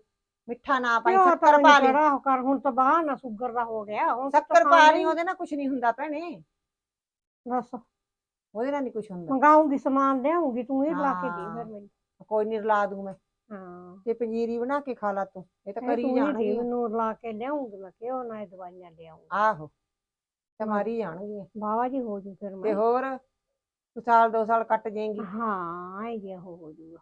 ਮਿੱਠਾ ਨਾ ਪਾਈ ਸ਼ੱਕਰ ਪਾ ਲਈ। ਕਰ ਹੁਣ ਤਾਂ ਬਾਹਰ ਨਾ ਸ਼ੂਗਰ ਦਾ ਹੋ ਗਿਆ ਹੁਣ ਸ਼ੱਕਰ ਪਾ ਲਈ ਹੀ ਉਹਦੇ ਨਾਲ ਕੁਝ ਨਹੀਂ ਹੁੰਦਾ ਭੈਣੇ। ਬਸ। ਉਹਦੇ ਨਾਲ ਨਹੀਂ ਕੁਝ ਹੁੰਦਾ। ਮੰਗਾਉਂਗੀ ਸਮਾਨ ਲਿਆਉਂਗੀ ਤੂੰ ਇਹ ਲਾ ਕੇ ਦੇ ਹਾਂ। ਫਿਰ ਮੈਨੂੰ। ਕੋਈ ਨਹੀਂ ਰਲਾ ਦੂੰ ਮੈਂ। ਹਾਂ। ਤੇ ਪੰਜੀਰੀ ਬਣਾ ਕੇ ਖਾ ਲਾ ਤੂੰ ਇਹ ਤਾਂ ਕਰੀ ਜਾਣਗੇ। ਮੈਨੂੰ ਲਾ ਕੇ ਲਿਆਉਂਗੀ ਮੈਂ ਕਿਹਾ ਨਾ ਇਹ ਦਵਾਈਆਂ ਲਿਆਉਂਗੀ ਆਹੋ ਤੇ ਮਾਰੀ ਜਾਣਗੀਆਂ। ਬਾਵਾ ਜੀ ਹੋ ਜੂ ਫਿਰ ਤੇ ਮੈਂ। ਹੋਰ ਤੂੰ ਸਾਲ ਦੋ ਸਾਲ ਕੱਟ ਜਾਏਂਗੀ। ਹਾਂ ਇਹ ਜਿਹਾ ਹੋ ਜੂਗਾ।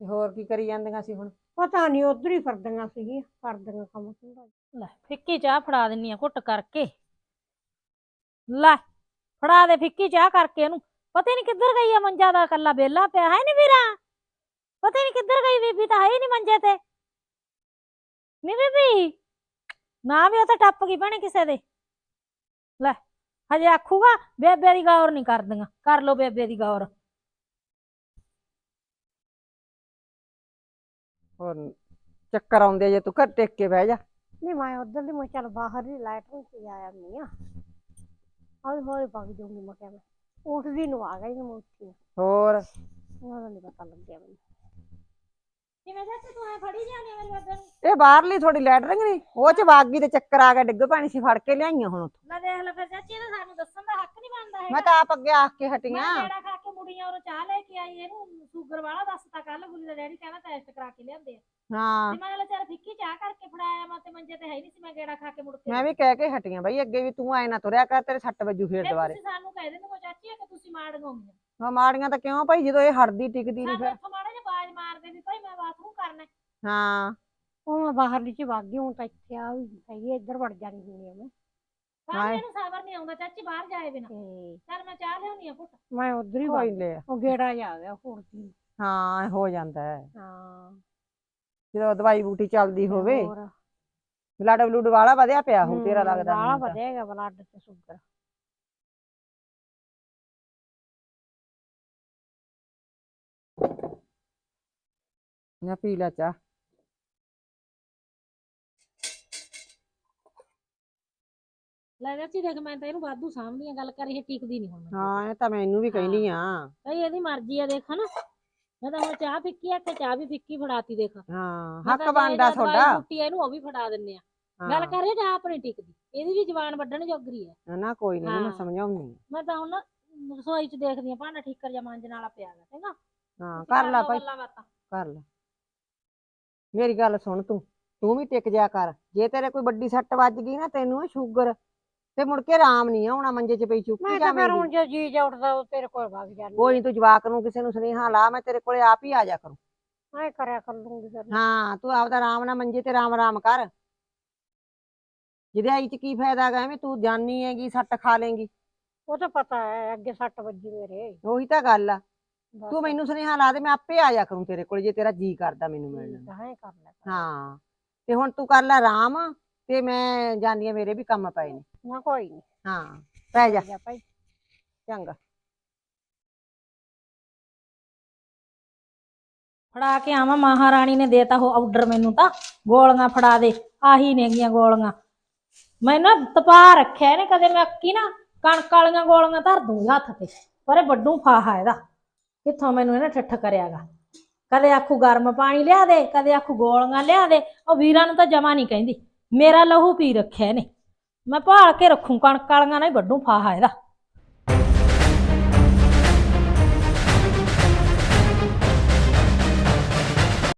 ਤੇ ਹੋਰ ਕੀ ਕਰੀ ਜਾਂਦੀਆਂ ਸੀ ਹੁਣ? ਪਤਾ ਨਹੀਂ ਉਧਰ ਹੀ ਫਿਰਦੀਆਂ ਸੀਗੀਆਂ ਕਰਦੀਆਂ ਕੰਮ ਧੰਦਾ। ਲੈ ਫਿੱਕੀ ਚਾਹ ਫੜਾ ਦਿੰਨੀ ਆ ਘੁੱਟ ਕਰਕੇ। ਲੈ ਫੜਾ ਦੇ ਫਿੱਕੀ ਚਾਹ ਕਰਕੇ ਇਹਨੂੰ ਪਤਾ ਨਹੀਂ ਕਿੱਧਰ ਗਈ ਆ ਮੰਜਾ ਦਾ ਕੱਲਾ ਬੇਲਾ ਪਿਆ ਹੈ ਨੀ ਵੀਰਾ? ਪਤਾ ਨਹੀਂ ਕਿੱਧਰ ਗਈ ਬੀਬੀ ਤਾਂ ਹੈ ਹੀ ਨਹੀਂ ਮੰਜੇ ਤੇ। ਨੀ ਬੀਬੀ? ਨਾ ਵੀ ਉਹ ਤਾਂ ਟੱਪ ਗਈ ਭੈਣੇ ਕਿਸੇ ਦੇ। ਲੈ ਹਜੇ ਆਖੂਗਾ ਬੇਬੇ ਦੀ ਗੌਰ ਨਹੀਂ ਕਰਦੀਆਂ। ਕਰ ਲੋ ਬੇਬੇ ਦੀ ਗੌਰ। ਹੋਰ ਚੱਕਰ ਆਉਂਦੇ ਜੇ ਤੂੰ ਘਰ ਟੇਕ ਕੇ ਬਹਿ ਜਾ। ਨਹੀਂ ਮੈਂ ਉਧਰ ਦੀ ਮੈਂ ਚੱਲ ਬਾਹਰ ਦੀ ਲਾਈਟ ਨੂੰ ਤੇ ਆਇਆ ਨਹੀਂ ਆ। ਹੌਲੀ ਹੌਲੀ ਪੱਕ ਜੂਗੀ ਮੈਂ ਕਿਹਾ ਮੈਂ। ਉੱਠਦੀ ਨੂੰ ਆ ਗਈ ਮੈਂ ਉੱਠੀ ਹੋਰ? ਉਹਦਾ ਨਹੀਂ ਪਤਾ ਲੱਗਿਆ ਮੈਨੂੰ। ਕਿਵੇਂ ਚਾਚੀ ਤੂੰ ਐ ਫੜੀ ਜਾਣੀ ਮੇਰੇ ਬੱਦਨ ਨੂੰ ਇਹ ਬਾਹਰਲੀ ਥੋੜੀ ਲੈਟਰਿੰਗ ਨਹੀਂ ਉਹ ਚ ਵਾਗੀ ਤੇ ਚੱਕਰ ਆ ਗਿਆ ਡਿੱਗ ਪੈਣੀ ਸੀ ਫੜ ਕੇ ਲਿਆਈਆਂ ਹੁਣ ਉੱਥੋਂ। ਲੈ ਦੇਖ ਲੈ ਫਿਰ ਚਾਚੀ ਇਹਦਾ ਸਾਨੂੰ ਦੱਸਣ ਦਾ ਹੱਕ ਨਹੀਂ ਬਣਦਾ ਹੈਗਾ। ਮੈਂ ਤਾਂ ਆਪ ਅੱਗੇ ਆਖ ਕੇ ਹਟੀਆਂ ਮੈਂ ਜਿਹੜਾ ਖਾ ਕੇ ਮੁੜੀਆਂ ਉਹ ਚਾਹ ਲੈ ਕੇ ਆਈ ਇਹਨੂੰ ਸ਼ੂਗਰ ਵਾਲਾ ਦੱਸਤਾ ਕੱਲ ਗੁਰੀ ਦਾ ਡੈਡੀ ਕਹਿੰਦਾ ਟੈਸਟ ਕਰਾ ਕੇ ਲਿਆਂਦੇ ਆ। ਹਾਂ। ਤੇ ਮੈਂ ਕਿਹਾ ਚੱਲ ਫਿੱਕੀ ਚਾਹ ਕਰਕੇ ਫੜਾਇਆ ਮੈਂ ਤੇ ਮੰਜੇ ਤੇ ਹੈ ਨਹੀਂ ਸੀ ਮੈਂ ਗੇੜਾ ਖਾ ਕੇ ਮੁੜ ਕੇ ਮੈਂ ਵੀ ਕਹਿ ਕੇ ਹਟੀਆਂ ਬਈ ਅੱਗੇ ਵੀ ਤੂੰ ਐ ਨਾ ਤੁਰਿਆ ਕਰ ਤੇਰੇ ਸੱਟ ਵੱਜੂ ਫੇਰ ਦੁਬਾਰੇ। ਤੁਸੀਂ ਸਾਨੂੰ ਕਹਿ ਦਿੰਦੇ ਹੋ ਚਾਚੀ ਆ ਕਿ ਤੁਸੀਂ ਮਾੜ ਗੋਂਗੇ ਹਾਂ ਮਾੜੀਆਂ ਤਾਂ ਕਿਉਂ ਭਾਈ ਜਦੋਂ ਇਹ ਹਟਦੀ ਟਿਕਦੀ ਨਹੀਂ ਫਿਰ। ਇੱਥੋਂ ਮਾੜਾ ਜਿਹਾ ਬਾਜ ਮਾਰਦੇ ਵੀ ਭਾਈ ਮੈਂ ਬਾਥਰੂਮ ਕਰਨਾ। ਹੈ। ਹਾਂ ਉਹ ਮੈਂ ਬਾਹਰਲੀ ਚ ਵਾਗੀ ਹੁਣ ਤਾਂ ਇੱਥੇ ਆ ਵੀ ਹੈਗੀ ਇੱਧਰ ਵੜ ਜਾਣੀ ਹੁੰਦੀ ਆ ਮੈਂ। ਹਾਏ। ਸਾਬਰ ਨਹੀਂ ਆਉਂਦਾ ਚਾਚੀ ਬਾਹਰ ਜਾਏ ਬਿਨਾ। ਤੇ ਚੱਲ ਮੈਂ ਚਾਹ ਲਿਆਉਣੀ ਆ ਪੁੱਤ ਮੈਂ ਉਧਰ ਹੀ ਕੋਈ ਵਗ ਲੈ ਉਹ ਗੇੜਾ ਜਾ ਗਿਆ ਹੋਰ ਕੀ। ਹਾਂ ਹੋ ਜਾਂਦਾ ਹੈ। ਹਾਂ। ਜਦੋਂ ਦਵਾਈ ਬੂਟੀ ਚੱਲਦੀ ਹੋਵੇ। ਹੋਰ। ਬਲੱਡ ਬਲੂਡ ਵਾਲਾ ਵਧਿਆ ਪਿਆ ਹੋ ਤੇਰਾ ਹੂੰ, ਲੱਗਦਾ ਮੈਨੂੰ ਤਾਂ। ਵਧੇਗਾ ਬਲੱਡ ਤੇ ਸ਼ੂਗਰ ਜਾਂ ਪੀ ਲੈ ਚਾਹ ਲੈ ਚਾਚੀ ਦੇਖ ਮੈਂ ਤਾਂ ਇਹਨੂੰ ਵਾਧੂ ਸਾਂਭਦੀ ਆ ਗੱਲ ਕਰ ਇਹ ਟਿਕਦੀ ਨਹੀਂ ਹੁਣ ਮੈਨੂੰ। ਹਾਂ ਇਹ ਤਾਂ ਮੈਨੂੰ ਵੀ ਕਹਿੰਦੀ ਆ ਭਾਈ ਇਹਦੀ ਮਰਜ਼ੀ ਆ ਦੇਖ ਹਨਾ। ਮੈਂ ਤਾਂ ਹੁਣ ਚਾਹ ਫਿੱਕੀ ਆ ਕਿ ਚਾਹ ਵੀ ਫਿੱਕੀ ਫੜਾਤੀ ਦੇਖ। ਹਾਂ ਮੈਂ ਹੱਕ ਤਾਂ ਬਣਦਾ ਦਵਾਈ ਤੁਹਾਡਾ। ਬੂਟੀ ਆ, ਇਹਨੂੰ ਉਹ ਵੀ ਫੜਾ ਦਿੰਨੇ ਆ। ਗੱਲ ਹਾਂ ਕਰ ਇਹ ਚਾਹ ਆਪਣੀ ਟਿਕਦੀ। ਇਹਦੀ ਵੀ ਜ਼ਬਾਨ ਵੱਢਣ ਜੋਗਰੀ ਹੈ ਨਾ, ਨਾ ਕੋਈ ਨਹੀਂ ਮੈਂ ਹਾਂ। ਸਮਝਾਉਂਦੀ ਮੈਂ ਤਾਂ ਹੁਣ ਨਾ ਰਸੋਈ 'ਚ ਦੇਖਦੀ ਆ ਭਾਂਡਾ ਠੀਕਰ ਜਾਂ ਮਾਂਜਣ ਵਾਲਾ ਪਿਆ ਗਾ ਚੰਗਾ ਹਾਂ ਤੁਸੀਂ ਕਰ ਲੈ ਲਓ ਭਾਈ। ਗੱਲਾਂ ਬਾਤਾਂ। ਕਰ ਲੈ। ਮੇਰੀ ਗੱਲ ਸੁਣ ਤੂੰ ਤੂੰ ਵੀ ਟਿਕ ਜਾ ਕਰ। ਜੇ ਤੇਰੇ ਕੋਈ ਵੱਡੀ ਸੱਟ ਵੱਜ ਗਈ ਨਾ ਤੈਨੂੰ ਸ਼ੂਗਰ ਤੇ ਮੁੜ ਕੇ ਆਰਾਮ ਨਹੀਂ ਆਉਣਾ ਮੰਜੇ 'ਚ ਪਈ ਚੁੱਕੀ ਮੈਂ ਤਾਂ ਫਿਰ ਹੁਣ ਜਾਵੇਂਗੀ ਜੇ ਜੀ ਜਾ ਉੱਠਦਾ ਉਹ ਤੇਰੇ ਕੋਲ ਵਗ ਜਾਂਦੀ। ਕੋਈ ਨੀ ਤੂੰ ਜਵਾਕ ਨੂੰ ਕਿਸੇ ਨੂੰ ਸੁਨੇਹਾ ਲਾ ਮੈਂ ਤੇਰੇ ਕੋਲੇ ਆਪ ਹੀ ਆ ਜਾ ਕਰੂੰ। ਐ ਕਰਿਆ ਕਰ ਲੂੰਗੀ ਫਿਰ। ਹਾਂ ਤੂੰ ਆਪਦਾ ਆਰਾਮ ਨਾਲ ਮੰਜੇ ਤੇ ਆਰਾਮ ਆਰਾਮ ਕਰ। ਜਿਹਦੇ ਚ ਕੀ ਫਾਇਦਾ ਗਾ ਐਵੇਂ ਤੂੰ ਜਾਨੀ ਹੈਗੀ ਸੱਟ ਖਾ ਲੇਂਗੀ। ਉਹ ਤਾਂ ਪਤਾ ਹੈ ਅੱਗੇ ਸੱਟ ਵੱਜੀ ਮੇਰੇ। ਉਹੀ ਤਾਂ ਗੱਲ ਆ। ਤੂੰ ਮੈਨੂੰ ਸੁਨੇਹਾ ਲਾ ਦੇ ਮੈਂ ਆਪੇ ਆ ਜਾ ਕਰੂੰ ਤੇਰੇ ਕੋਲ ਜੇ ਤੇਰਾ ਜੀ ਕਰਦਾ ਮੈਨੂੰ ਮਿਲਣ ਨੂੰ ਕਰ ਲੈ। ਹਾਂ ਤੇ ਹੁਣ ਤੂੰ ਕਰ ਲੈ ਆਰਾਮ ਤੇ ਮੈਂ ਜਾਨੀ ਆ ਮੇਰੇ ਵੀ ਕੰਮ ਪਏ ਨੇ। ਨਾ ਕੋਈ ਨਹੀਂ ਹਾਂ ਪੈ ਜਾ। ਜਾ ਭਾਈ। ਚੰਗਾ। ਫੜਾ ਕੇ ਆਵਾਂ ਮਹਾਰਾਣੀ ਨੇ ਦੇਤਾ ਉਹ ਆਰਡਰ ਮੈਨੂੰ ਤਾਂ। ਗੋਲੀਆਂ ਫੜਾ ਦੇ ਆਹੀ ਨੇਗੀਆਂ ਗੋਲੀਆਂ। ਮੈਂ ਨਾ ਤਪਾ ਰੱਖਿਆ ਇਹਨੇ ਕਦੇ ਮੈਂ ਅੱਕੀ ਨਾ ਕਣਕ ਵਾਲੀਆਂ ਗੋਲੀਆਂ ਧਰ ਦੂੰਗੀ ਹੱਥ ਤੇ। ਪਰ ਇਹ ਵੱਡੂ ਫਾਹਾ ਇਹਦਾ। ਕਿੱਥੋਂ ਮੈਨੂੰ ਇਹਨੇ ਠੱਠ ਕਰਿਆਗਾ? ਕਦੇ ਆਖੂ ਗਰਮ ਪਾਣੀ ਲਿਆ ਦੇ, ਕਦੇ ਆਖੂ ਗੋਲੀਆਂ ਲਿਆ ਦੇ। ਉਹ ਵੀਰਾਂ ਨੂੰ ਤਾਂ ਜਮਾ ਨਹੀਂ ਕਹਿੰਦੀ। ਮੇਰਾ ਲਹੂ ਪੀ ਰੱਖਿਆ ਇਹਨੇ। ਮੈਂ ਭਾਲ ਕੇ ਰੱਖੂ, ਕਣਕ ਵਾਲੀਆਂ ਨਾਲ ਹੀ ਵੱਡੂ ਫਾਹਾ ਇਹਦਾ।